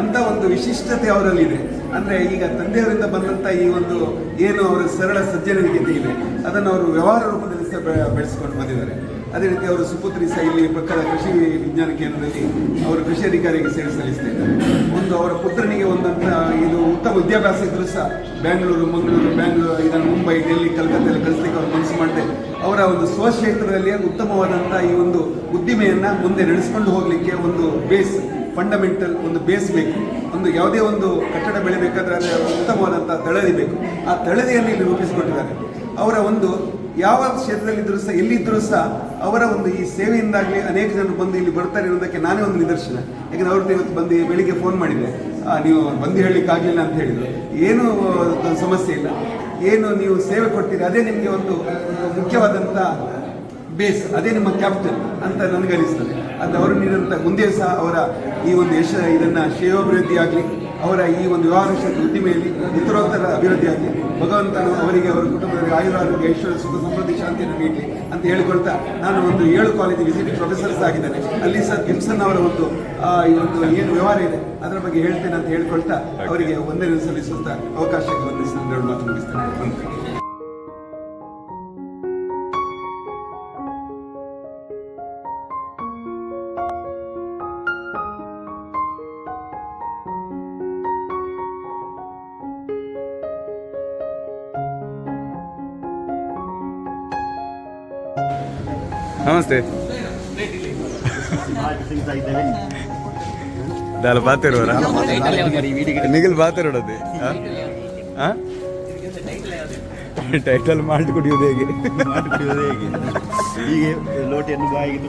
H: ಅಂತ ಒಂದು ವಿಶಿಷ್ಟತೆ ಅವರಲ್ಲಿ ಇದೆ ಅಂದ್ರೆ ಈಗ ತಂದೆಯವರಿಂದ ಬಂದಂತ ಈ ಒಂದು ಏನು ಅವರ ಸರಳ ಸಜ್ಜನಿಕೆ ಇದೆ, ಅದನ್ನು ಅವರು ವ್ಯವಹಾರ ರೂಪದಲ್ಲಿ ಸಹ ಬೆಳೆಸ್ಕೊಂಡು ಬಂದಿದ್ದಾರೆ. ಅದೇ ರೀತಿ ಅವರು ಸುಪುತ್ರಿ ಸಹ ಇಲ್ಲಿ ಪಕ್ಕದ ಕೃಷಿ ವಿಜ್ಞಾನ ಕೇಂದ್ರದಲ್ಲಿ ಅವರು ಕೃಷಿ ಅಧಿಕಾರಿಗೆ ಸೇವೆ ಸಲ್ಲಿಸ್ತಾ ಒಂದು ಅವರ ಪುತ್ರನಿಗೆ ಒಂದಂತ ಇದು ಉತ್ತಮ ವಿದ್ಯಾಭ್ಯಾಸ ಇದ್ರೂ ಸಹ ಬ್ಯಾಂಗ್ಳೂರು ಮಂಗಳೂರು ಬ್ಯಾಂಗ್ಳೂರು ಇದನ್ನು ಮುಂಬೈ ಡೆಲ್ಲಿ ಕಲ್ಕತ್ತೆಯಲ್ಲಿ ಕಲಿಸ್ಲಿಕ್ಕೆ ಅವರು ಮನಸ್ಸು ಮಾಡಿದೆ ಅವರ ಒಂದು ಸ್ವಕ್ಷೇತ್ರದಲ್ಲಿ ಉತ್ತಮವಾದಂಥ ಈ ಒಂದು ಉದ್ದಿಮೆಯನ್ನು ಮುಂದೆ ನಡೆಸ್ಕೊಂಡು ಹೋಗಲಿಕ್ಕೆ ಒಂದು ಬೇಸ್ ಫಂಡಮೆಂಟಲ್ ಒಂದು ಬೇಸ್ ಬೇಕು. ಒಂದು ಯಾವುದೇ ಒಂದು ಕಟ್ಟಡ ಬೆಳಿಬೇಕಾದ್ರೆ ಅದರ ಉತ್ತಮವಾದಂಥ ತಳದಿ ಬೇಕು. ಆ ತಳದಿಯನ್ನು ಇಲ್ಲಿ ರೂಪಿಸಿಕೊಟ್ಟಿದ್ದಾರೆ. ಅವರ ಒಂದು ಯಾವ ಕ್ಷೇತ್ರದಲ್ಲಿದ್ದರೂ ಸಹ ಎಲ್ಲಿದ್ದರೂ ಸಹ ಅವರ ಒಂದು ಈ ಸೇವೆಯಿಂದಾಗಲಿ ಅನೇಕ ಜನರು ಬಂದು ಇಲ್ಲಿ ಬರ್ತಾರೆ ಅನ್ನೋದಕ್ಕೆ ನಾನೇ ಒಂದು ನಿದರ್ಶನ. ಯಾಕಂದ್ರೆ ಅವ್ರದ್ದು ಇವತ್ತು ಬಂದು ಬೆಳಿಗ್ಗೆ ಫೋನ್ ಮಾಡಿದೆ ನೀವು ಬಂದು ಹೇಳಲಿಕ್ಕೆ ಆಗಲಿಲ್ಲ ಅಂತ ಹೇಳಿದ್ರು. ಏನು ಸಮಸ್ಯೆ ಇಲ್ಲ. ಏನು ನೀವು ಸೇವೆ ಕೊಡ್ತೀರಿ, ಅದೇ ನಿಮಗೆ ಒಂದು ಮುಖ್ಯವಾದಂಥ ಬೇಸ್, ಅದೇ ನಿಮ್ಮ ಕ್ಯಾಪ್ಟನ್ ಅಂತ ನನಗನಿಸ್ತದೆ ಅದು ಅವರು ನೀಡಿದಂಥ ಮುಂದೆ ಸಹ ಅವರ ಈ ಒಂದು ಯಶ, ಇದನ್ನು ಶ್ರೇಯೋಭಿವೃದ್ಧಿ ಆಗಲಿ ಅವರ ಈ ಒಂದು ವ್ಯವಹಾರ ಉದ್ದಿಮೆಯಲ್ಲಿ ಇತರೋತ್ತರ ಅಭಿವೃದ್ಧಿ ಭಗವಂತನ ಅವರಿಗೆ, ಅವರ ಕುಟುಂಬದವರಿಗೆ ಆಯುರಾರೋಗ್ಯ ಐಶ್ವರ್ಯ ಸುಖ, ಸಮೃದ್ಧಿ, ಶಾಂತಿಯನ್ನು ನೀಡಲಿ ಅಂತ ಹೇಳಿಕೊಳ್ತಾ ನಾನು ಒಂದು ಏಳು ಕಾಲೇಜ್ ವಿಸಿಟಿಂಗ್ ಪ್ರೊಫೆಸರ್ಸ್ ಆಗಿದ್ದೇನೆ. ಅಲ್ಲಿ ಸರ್ ಕಿಮ್ಸನ್ ಅವರ ಒಂದು ಈ ಒಂದು ಏನು ವ್ಯವಹಾರ ಇದೆ, ಅದರ ಬಗ್ಗೆ ಹೇಳ್ತೇನೆ ಅಂತ ಹೇಳ್ಕೊಳ್ತಾ ಅವರಿಗೆ ಒಂದೇ ಸಲ್ಲಿಸುತ್ತಾ ಅವಕಾಶಕ್ಕೆ ಎರಡು ಮಾತು ಮುಗಿಸ್ತೇನೆ ನಮಸ್ಕಾರ.
B: ದಾಲ್ ಬಾತಿರೋರ ನಿಖಿಲ್ ಬಾತಿರೋಡದೆ ಟೈಟಲ್ ಮಾಡಿ ಕುಡಿಯೋದು ಹೇಗೆ?
I: ಹೀಗೆ ಲೋಟಿಯನ್ನು ಬಾಯಿಗೆ.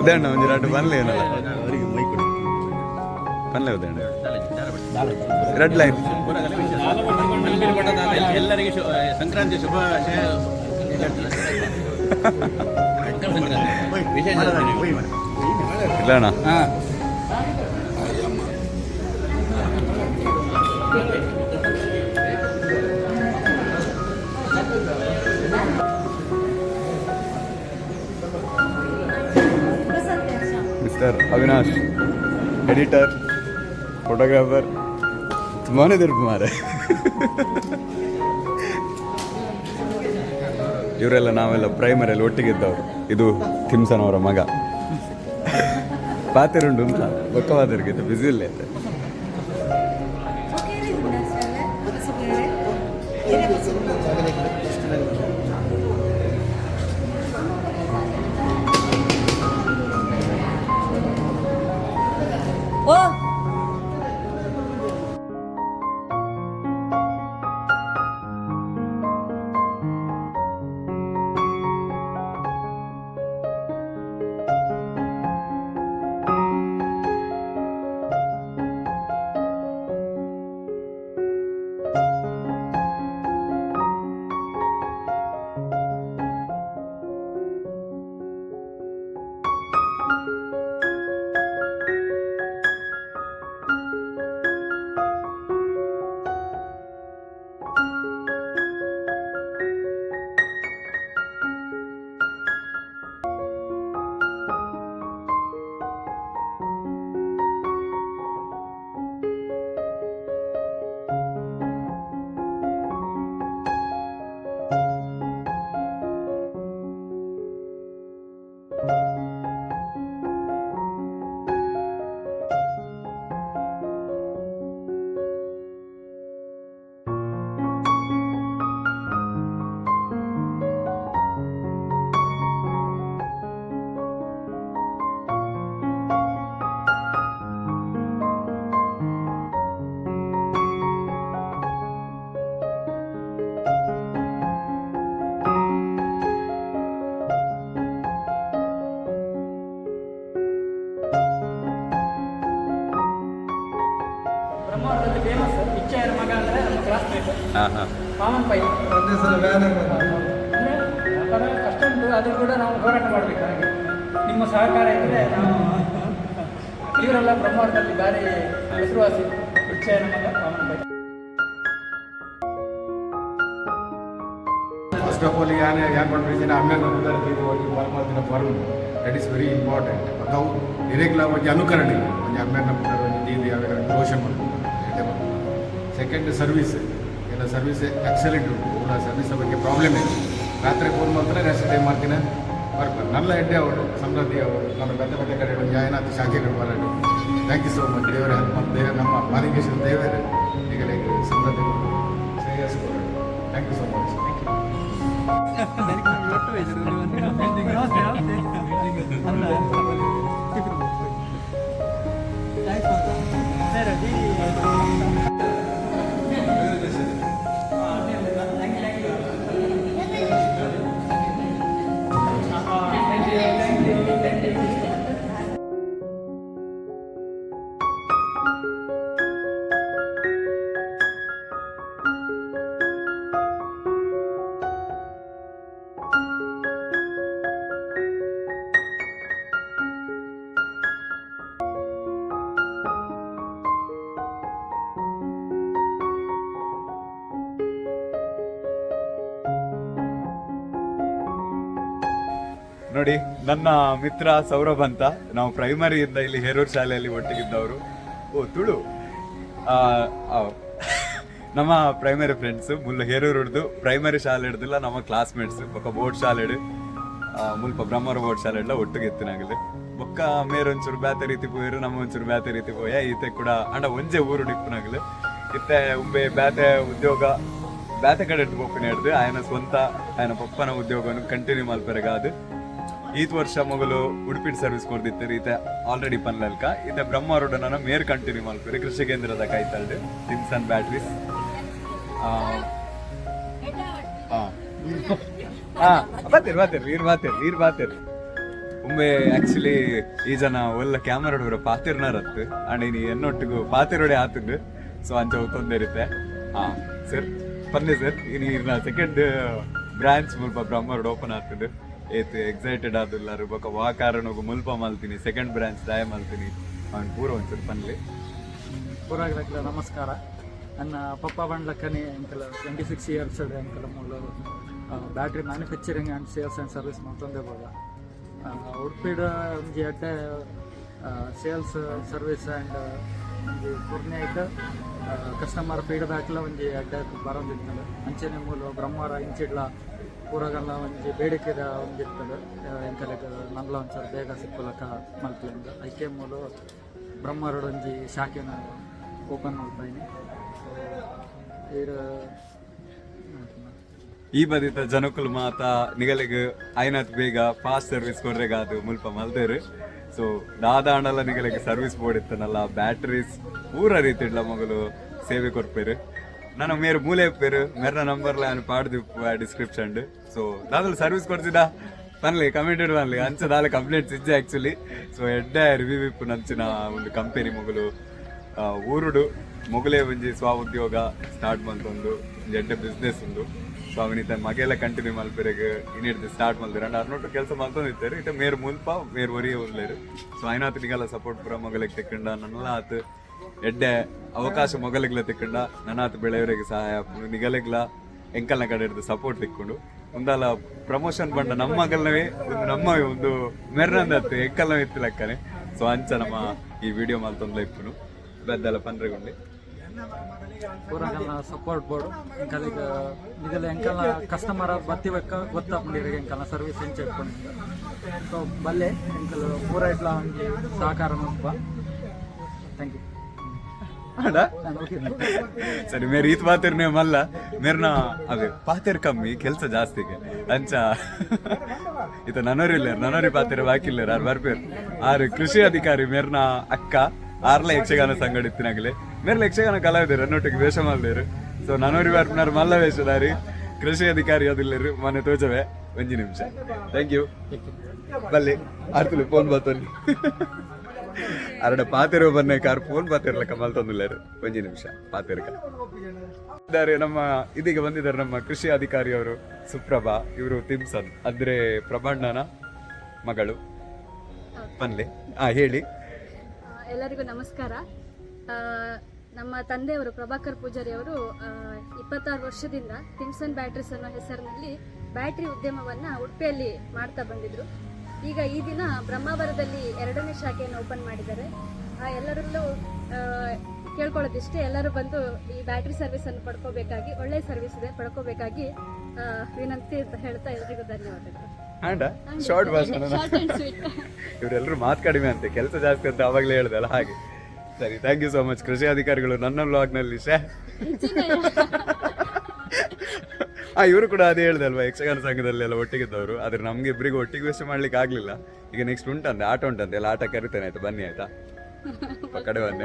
B: ಉದಾಹರಣೆ ಒಂದು ಎರಡು ಬನ್ಲೆ ಏನಲ್ಲ. ಬನ್ಲೆ ಉದಾಹರಣೆ ರೆಡ್ ಲೈನ್.
G: ಎಲ್ಲರಿಗೆ ಶು- ಸಂಕ್ರಾಂತಿ ಶುಭಾಶಯ ವಿಶೇಷ
B: ಇಲ್ಲ ಅಣ್ಣ ಮಿಸ್ಟರ್ ಅವಿನಾಶ್ ಎಡಿಟರ್ ಫೋಟೋಗ್ರಾಫರ್. ತುಂಬಾನೇ ಇದ್ರು ಮಾರೆ. ಇವರೆಲ್ಲ ನಾವೆಲ್ಲ ಪ್ರೈಮರಿಯಲ್ಲಿ ಒಟ್ಟಿಗೆ ಇದ್ದವರು ಇದು ಅವರ ಮಗ. ಪಾತಿರುಂಡು ಅಂತ, ಬೊಕ್ಕವಾದರಿಗೆ ಬಿಸಿ ಇಲ್ಲ
C: ಅದು ಕೂಡ ನಾವು ಹೋರಾಟ ಮಾಡಬೇಕು ಹಾಗೆ. ನಿಮ್ಮ ಸಹಕಾರ ಇದ್ದರೆ ನಾವು ಇವರೆಲ್ಲ ಬ್ರಹ್ಮಾಂಡದಲ್ಲಿ ಭಾರಿ ಹೆಸರುವಾಸಿ ವಿಷಯ ನಮ್ಮ
J: ಫಸ್ಟ್ ಆಫ್ ಆಲ್ ಯಾನೆ ಯಾಕೆ ಮಾಡ್ಬಿಟ್ಟಿದ್ದೀನಿ ನಮ್ಮದರಲ್ಲಿ ಹೋಗಿ ಪರಮಾತ್ಮನ ಪರ್ಮ್ ದಟ್ ಈಸ್ ವೆರಿ ಇಂಪಾರ್ಟೆಂಟ್ ಮತ್ತು ಅವು ಇರೆಗ್ಯುಲರ್ ಬಗ್ಗೆ ಅನುಕರಣೆ ಒಂದು ಆಮೇಲೆ ನಮ್ಮ ಯಾವ್ಯಾವ ರೋಷನ್ ಮಾಡ್ಕೊಂಡು ಸೆಕೆಂಡ್ ಸರ್ವಿಸ್ ಎಲ್ಲ ಸರ್ವಿಸ್ ಎಕ್ಸಲೆಂಟ್ ಉಂಟು. ಸರ್ವಿಸ್ ಬಗ್ಗೆ ಪ್ರಾಬ್ಲಮ್ ಇದೆ ರಾತ್ರಿ ಫೋನ್ ಮಾಡ್ತಾರೆ ನೆಕ್ಸ್ಟ್ ಟೈಮ್ ಮಾಡ್ತೀನಿ. ಬರ್ಬೋದು ನಲ್ಲ ಹೆಡ್ಡೆ ಅವರು ಸಮೃದ್ಧಿ ಅವರು ನಮ್ಮ ಬೇರೆ ಬೆಟ್ಟ ಕಡೆ ಜಾಯನಾಥ್ ಶಾಖೆಗಳು ಬರೋದು ಥ್ಯಾಂಕ್ ಯು ಸೋ ಮಚ್ ದೇವರ ಹೆಲ್ಪ್ ದೇವರ, ನಮ್ಮ ಮಾಲಿಂಗೇಶ್ವರ ದೇವರೇ. ಈಗ Samruddhi Shreyas thank you so much thank you
B: ನೋಡಿ, ನನ್ನ ಮಿತ್ರ ಸೌರಭ್ ಅಂತ. ನಾವು ಪ್ರೈಮರಿಯಿಂದ ಇಲ್ಲಿ ಹೇರೂರು ಶಾಲೆಯಲ್ಲಿ ಒಟ್ಟಿಗಿದ್ದವರು. ಓ, ತುಳು. ನಮ್ಮ ಪ್ರೈಮರಿ ಫ್ರೆಂಡ್ಸ್ ಮುಲ್ಲ ಹೇರೂರು ಹಿಡ್ದು ಪ್ರೈಮರಿ ಶಾಲೆ ಹಿಡ್ದಿಲ್ಲ, ನಮ್ಮ ಕ್ಲಾಸ್ಮೇಟ್ಸ್ ಪಕ್ಕ ಬೋರ್ಡ್ ಶಾಲೆ ಆ, ಮುಲ್ಪ ಬ್ರಹ್ಮರ ಬೋರ್ಡ್ ಶಾಲೆ ಹಿಡ್ಲ ಒಟ್ಟಿಗೆ ಎತ್ತಿನಾಗಲಿ ಬೊಕ್ಕ ಮೇರ್ ಒಂಚೂರು ಬ್ಯಾತೆ ರೀತಿ ಪೋಯರು ನಮ್ಮ ಒಂಚೂರು ಬ್ಯಾತೆ ರೀತಿ ಪೋಯ. ಈತೆ ಕೂಡ, ಅಂಡ ಒಂಜೆ ಊರು ಡಿಪ್ಪನಾಗಲಿ ಇತ್ತೆ ಉಂಬೆ ಬ್ಯಾತೆ ಉದ್ಯೋಗ, ಬ್ಯಾತೆ ಕಡೆ ಇಟ್ಟು ಪೋಪಿನ ಹಿಡ್ದು, ಆಯನ ಸ್ವಂತ, ಆಯನ ಪಪ್ಪನ ಉದ್ಯೋಗವನ್ನು ಕಂಟಿನ್ಯೂ ಮಲ್ಪೆರಗಾದು ಈತ್ ವರ್ಷ ಮೊಗಲು ಉಡುಪಿನ ಸರ್ವಿಸ್ ಕೊಡ್ದಿತ್ತು ಈತ ಆಲ್ರೆಡಿ ಪನ್ಲಲ್ಕ ಈತ ಬ್ರಹ್ಮ ರೋಡನ ಮೇರ್ ಕಂಟಿನ್ಯೂ ಮಲ್ಪೆರೆ ಕೃಷಿ ಕೇಂದ್ರದ ಕೈತಲ್ಡು ಟಿಮ್ಸನ್ ಬ್ಯಾಟ್ರೀಸ್ ಬಾತೇರಿ ಬಾತೇರಿ ನೀರ್ ಬಾತೇರಿ ನೀರ್ ಬಾತೇರಿ ಒಮ್ಮೆ ಆಕ್ಚುಲಿ ಈ ಜನ ಒಲ್ಲ ಕ್ಯಾಮರಾ ಹೊರ ಪಾತಿರ್ನಾರತ್ತು ಅಂಡ್ ಇನಿ ಎನ್ನೊಟ್ಟಿಗೂ ಪಾತಿರೋಡೆ ಆತುಂಡು ಸೊ ಅಂಚ ಇರುತ್ತೆ. ಹಾ ಸರ್ ಪನ್ನೆ ಸರ್ ಇನಿ ಇರ್ನ ಸೆಕೆಂಡ್ ಬ್ರಾಂಚ್ ಮುಲ್ಪ ಬ್ರಹ್ಮರೋಡ್ ಓಪನ್ ಆಗ್ತದೆ. ಏತ್ ಎಕ್ಸೈಟೆಡ್ ಆದುಲ್ಲಾರು ಬೊಕ ವಾಕಾರನಗು ಮುಲ್ಪ ಮಲ್ತೀನಿ ಸೆಕೆಂಡ್ ಬ್ರಾಂಚ್ ದಾಯ ಮಲ್ತೀನಿ. ಅವ್ನು ಪೂರ ಒಂಚೂರು ಪನ್ಲಿ
C: ಪೂರಾಗ್ಲಕ್ಲ ನಮಸ್ಕಾರ. ನನ್ನ ಪಪ್ಪ ಬಂಡ್ಲಕ್ಕನೆ ಅಂಕಲ್ ಟ್ವೆಂಟಿ ಸಿಕ್ಸ್ ಇಯರ್ಸ್ ಎಂಕಲ ಮೂಲ battery manufacturing and sales and service ಮಾಡ್ತಂದೆ ಬೋದ ಉಡುಪಿಡ ಒಂಜಿ ಅಡ್ಡೆ ಸೇಲ್ಸ್ ಸರ್ವಿಸ್ ಆ್ಯಂಡ್ ಒಂಜಿ ಪೂರ್ಣೆ ಆಯ್ತು. ಕಸ್ಟಮರ್ ಫೀಡ್ಬ್ಯಾಕ್ಲ ಒಂಜಿ ಅಡ್ಡೆ ಬರೋದಿತ್ತು ಅಂಚೆನೆ ಮೂಲ ಬ್ರಹ್ಮರ ಇಂಚಿಡ್ಲ ಪೂರಗಲ್ಲ ಒಂಜಿ ಬೇಡಿಕೆದ ಒಂದಿರ್ತದೆ. ನಂಬಲ ನನ್ಲ ಒಂದ್ಸಲ ಬೇಗ ಸಿಕ್ಕುಲಕ ಮಲ್ಪಲಿಂದ ಐಕೆ ಮೂಲು ಬ್ರಹ್ಮರೊಡೊಂಜಿ ಒಂಜಿ ಶಾಖೆನ ಓಪನ್ ಮಾಡ್ತಾಯಿನಿ ಇರ,
B: ಈ ಬದಿತ ಜನಕುಲು ಮಾತ ನಿಗಲಿಗೆ ಐನತ್ ಬೇಗ ಫಾಸ್ಟ್ ಸರ್ವಿಸ್ ಕೊಡ್ರೆಗಾದು ಮುಲ್ಪ ಮಲ್ದೇರು ಸೊ ದಾದಾಂಡಲ ನಿಗಲಿಗೆ ಸರ್ವಿಸ್ ಬೋರ್ಡ್ ಇತ್ತನಲ್ಲ ಬ್ಯಾಟ್ರೀಸ್ ಪೂರ ರೀತಿ ಮಗಲು ಸೇವೆ ಕೊಡ್ಪೇರು ನಾನು ಮೇರು ಮೂಲೆ ಪೇರು, ಮೇರ್ನ ನಂಬರ್ಲ ನಾನು ಪಾಡ್ದು ಡಿಸ್ಕ್ರಿಪ್ಷನ್ ಸೊ ದಾದಲ್ ಸರ್ವಿಸ್ ಕೊಡ್ತಿದ್ದ ಪನ್ಲಿ ಕಮಿಟೆಡ್ ಪನ್ಲಿ ಅಂಚ ದಾಲ ಕಂಪ್ಲೇಂಟ್ಸ್ ಇಜ್ಜೆ ಆಕ್ಚುಲಿ ಸೊ ಎಡ್ಡೆ ರಿವ್ಯೂ ಇಪ್ಪು ನಂಚಿನ ಒಂದು ಕಂಪೆನಿ ಮೊಗಲು ಊರುಡು. ಮೊಗಲೇ ಒಂಜಿ ಸ್ವ ಉದ್ಯೋಗ ಸ್ಟಾರ್ಟ್ ಮಂತೊಂದು ಎಡ್ಡೆ ಬಿಸ್ನೆಸ್ ಉಂಡು. ಸೊ ಅವನಿತ ಮಗೆಲ್ಲ ಕಂಟಿನ್ಯೂ ಮಲ್ಪೆರೆಗೆ ಇನ್ನಿಡ್ದು ಸ್ಟಾರ್ಟ್ ಮಲ್ದಿರ ಅಂಡ್ ಅರ್ನೊಟ್ಟು ಕೆಲಸ ಮಲ್ತೊಂದಿತ್ತಾರೆ ಇಟ್ಟು ಮೇರ್ ಮುಲ್ಪ, ಮೇರ್ ಒರಿಯ ಉಲ್ಲೇರು ಸೊ ಅಯ್ನಾತ್ ನಿಗಲ ಸಪೋರ್ಟ್ ಪುರ ಮೊಗಲಿಗೆ ತೆಕ್ಕಂಡ, ನನ್ನೆಲ್ಲ ಆತು. ಎಡ್ಡೆ, ಅವಕಾಶ ಮೊಗಲಿಗ್ಲ ತಿಕ್ಕಂಡ, ನನಾತ್ ಬೆಳೆಯವರಿಗೆ ಸಹಾಯ ನಿಗಲಿಗ್ಲ ಎಂಕಲ್ನ ಕಡೆ ಹಿಡಿದು ಸಪೋರ್ಟ್ ತಿಕ್ಕೊಂಡು, ಒಂದಲ್ಲ ಪ್ರಮೋಷನ್ ಬಂದ ನಮ್ಮ ಮಗಲ್ನವೇ, ಒಂದು ನಮ್ಮ ಒಂದು ಮೆರ್ನಂದತ್ತು ಎಂಕಲ್ನ ಲೆಕ್ಕನೆ. ಸೊ ಅಂಚ ನಮ್ಮ ಈ ವಿಡಿಯೋ ಮಾಲ್ ಇಪ್ಪುನು. ಬೆದ್ದಲ್ಲ
C: ಪೂರಾಗಲ್ಲ ಸಪೋರ್ಟ್ ಬೋರ್ಡ್ ಎಂಕಲಿಗ ಇದೆಲ್ಲ ಎಂಕಲ್ನ ಕಸ್ಟಮರ್ ಬತ್ತಿಬೇಕ ಬಂದಿರೋ ಎಂಕಲ್ನ ಸರ್ವಿಸ್ ಹೆಂಚೆ ಇಟ್ಕೊಂಡು ಸೊ ಬಲ್ಲೆ, ಎಂಕಲ್ ಪೂರ ಇಟ್ಲ ಒಂಜಿ ಸಹಕಾರ ಮುಲ್ಪ ಥ್ಯಾಂಕ್ ಯು
B: ಸರಿ, ಮೇರ್, ಈತ್ ಪಾತಿರ್ನೆ ಮಲ್ಲ ಮೇರ್ನ, ಅದೇ, ಪಾತಿರ್ ಕಮ್ಮಿ, ಕೆಲಸ ಜಾಸ್ತಿ ಅಂಚ ಇತ ನನೋರಿಲ್ಲ ನನೋರಿ ಪಾತಿರ ಬಾಕಿಲ್ಲ ಆರ್ ಬರ್ಪೇರ್ ಆರು, ಕೃಷಿ ಅಧಿಕಾರಿ ಮೇರ್ನ ಅಕ್ಕ, ಆರ್ಲ ಯಕ್ಷಗಾನ ಸಂಘಟಿತ್ತಿನಾಗಲೇ ಮೇರ್ಲ ಯಕ್ಷಗಾನ ಕಲಾವಿದರು ಅನ್ನೊಟ್ಟಿಗೆ ವೇಷ ಮಾಡ್ದೇರು ಸೊ ನನೋರಿ ಬರ್ಪನಾರು ಮಲ್ಲ ವೇಷದಾರಿ ಕೃಷಿ ಅಧಿಕಾರಿ ಅದಿಲ್ಲರು ಮನೆ ತೋಜವೆ. ಒಂಜಿ ನಿಮಿಷ. ಥ್ಯಾಂಕ್ ಯು ಬಲ್ಲಿ ಆರ್ತುಲು ಫೋನ್ ಬರ್ತಲ್ಲಿ ಅರಡ ಪಾತಿರೋ ಬನ್ನೆ, ಕಾರ್ ಫೋನ್ ಪಾತಿರ್ಲ ಕಮಲ್ ತಂದಿಲ್ಲಾರು ಒಂಜಿ ನಿಮಿಷ, ಪಾತಿರ್ಕ. ಇದ್ದಾರೆ ನಮ್ಮ, ಇದೀಗ ಬಂದಿದ್ದಾರೆ ನಮ್ಮ ಕೃಷಿ ಅಧಿಕಾರಿ ಅವರು ಸುಪ್ರಭಾ, ಇವರು ತಿಮ್ಸನ್, ಅಂದ್ರೆ ಪ್ರಭಣ್ಣನ ಮಗಳು. ಬನ್ಲಿ ಹಾ ಹೇಳಿ.
K: ಎಲ್ಲರಿಗೂ ನಮಸ್ಕಾರ. ನಮ್ಮ ತಂದೆಯವರು ಪ್ರಭಾಕರ್ ಪೂಜಾರಿ ಅವರು ಇಪ್ಪತ್ತಾರು ವರ್ಷದಿಂದ ತಿಮ್ಸನ್ ಬ್ಯಾಟ್ರೀಸ್ ಅನ್ನೋ ಹೆಸರಿನಲ್ಲಿ ಬ್ಯಾಟ್ರಿ ಉದ್ಯಮವನ್ನ ಉಡುಪಿಯಲ್ಲಿ ಮಾಡ್ತಾ ಬಂದಿದ್ರು. ಈಗ ಈ ದಿನ ಬ್ರಹ್ಮಾವರದಲ್ಲಿ ಎರಡನೇ ಶಾಖೆಯನ್ನು ಓಪನ್ ಮಾಡಿದ್ದಾರೆ. ಆ, ಎಲ್ಲರಲ್ಲೂ ಕೇಳ್ಕೊಳ್ಳೋದಿಷ್ಟೇ ಎಲ್ಲರೂ ಬಂದು ಈ ಬ್ಯಾಟ್ರಿ ಸರ್ವಿಸನ್ನು ಪಡ್ಕೋಬೇಕಾಗಿ ಒಳ್ಳೆ ಸರ್ವಿಸ್ ಇದೆ ಪಡ್ಕೋಬೇಕಾಗಿ ವಿನಂತಿ ಅಂತ ಹೇಳ್ತಾ ಎಲ್ರಿಗೂ ಧನ್ಯವಾದಗಳು.
B: ಆಂಡ ಶಾರ್ಟ್ ಭಾಷಣ ಇವರೆಲ್ಲರೂ ಮಾತು ಕಡಿಮೆ ಅಂತೆ ಕೆಲಸ ಜಾಸ್ತಿ ಅಂತ ಅವಾಗಲೇ ಹೇಳ್ದಲ್ಲ ಹಾಗೆ. ಸರಿ ಥ್ಯಾಂಕ್ ಯು ಸೋ ಮಚ್ ಕೃಷಿ ಅಧಿಕಾರಿಗಳು ನನ್ನ ಬ್ಲಾಗ್ನಲ್ಲಿ ಶೇ ಆ, ಇವರು ಕೂಡ ಅದೇ ಹೇಳಿದಲ್ವಾ, ಯಕ್ಷಗಾನ ಸಂಘದಲ್ಲಿ ಎಲ್ಲ ಒಟ್ಟಿಗಿದ್ದವರು. ಆದ್ರೆ ನಮ್ಗೆ ಇಬ್ಬರಿಗೂ ಒಟ್ಟಿಗೆ ವೇಸ್ಟ್ ಮಾಡ್ಲಿಕ್ಕೆ ಆಗ್ಲಿಲ್ಲ. ಈಗ ನೆಕ್ಸ್ಟ್ ಉಂಟಂತೆ, ಆಟ ಉಂಟಂತೆ, ಎಲ್ಲ ಆಟ ಕರಿತೇನೆ, ಆಯ್ತಾ? ಬನ್ನಿ, ಆಯ್ತಾ? ಕಡೆ ಬನ್ನಿ.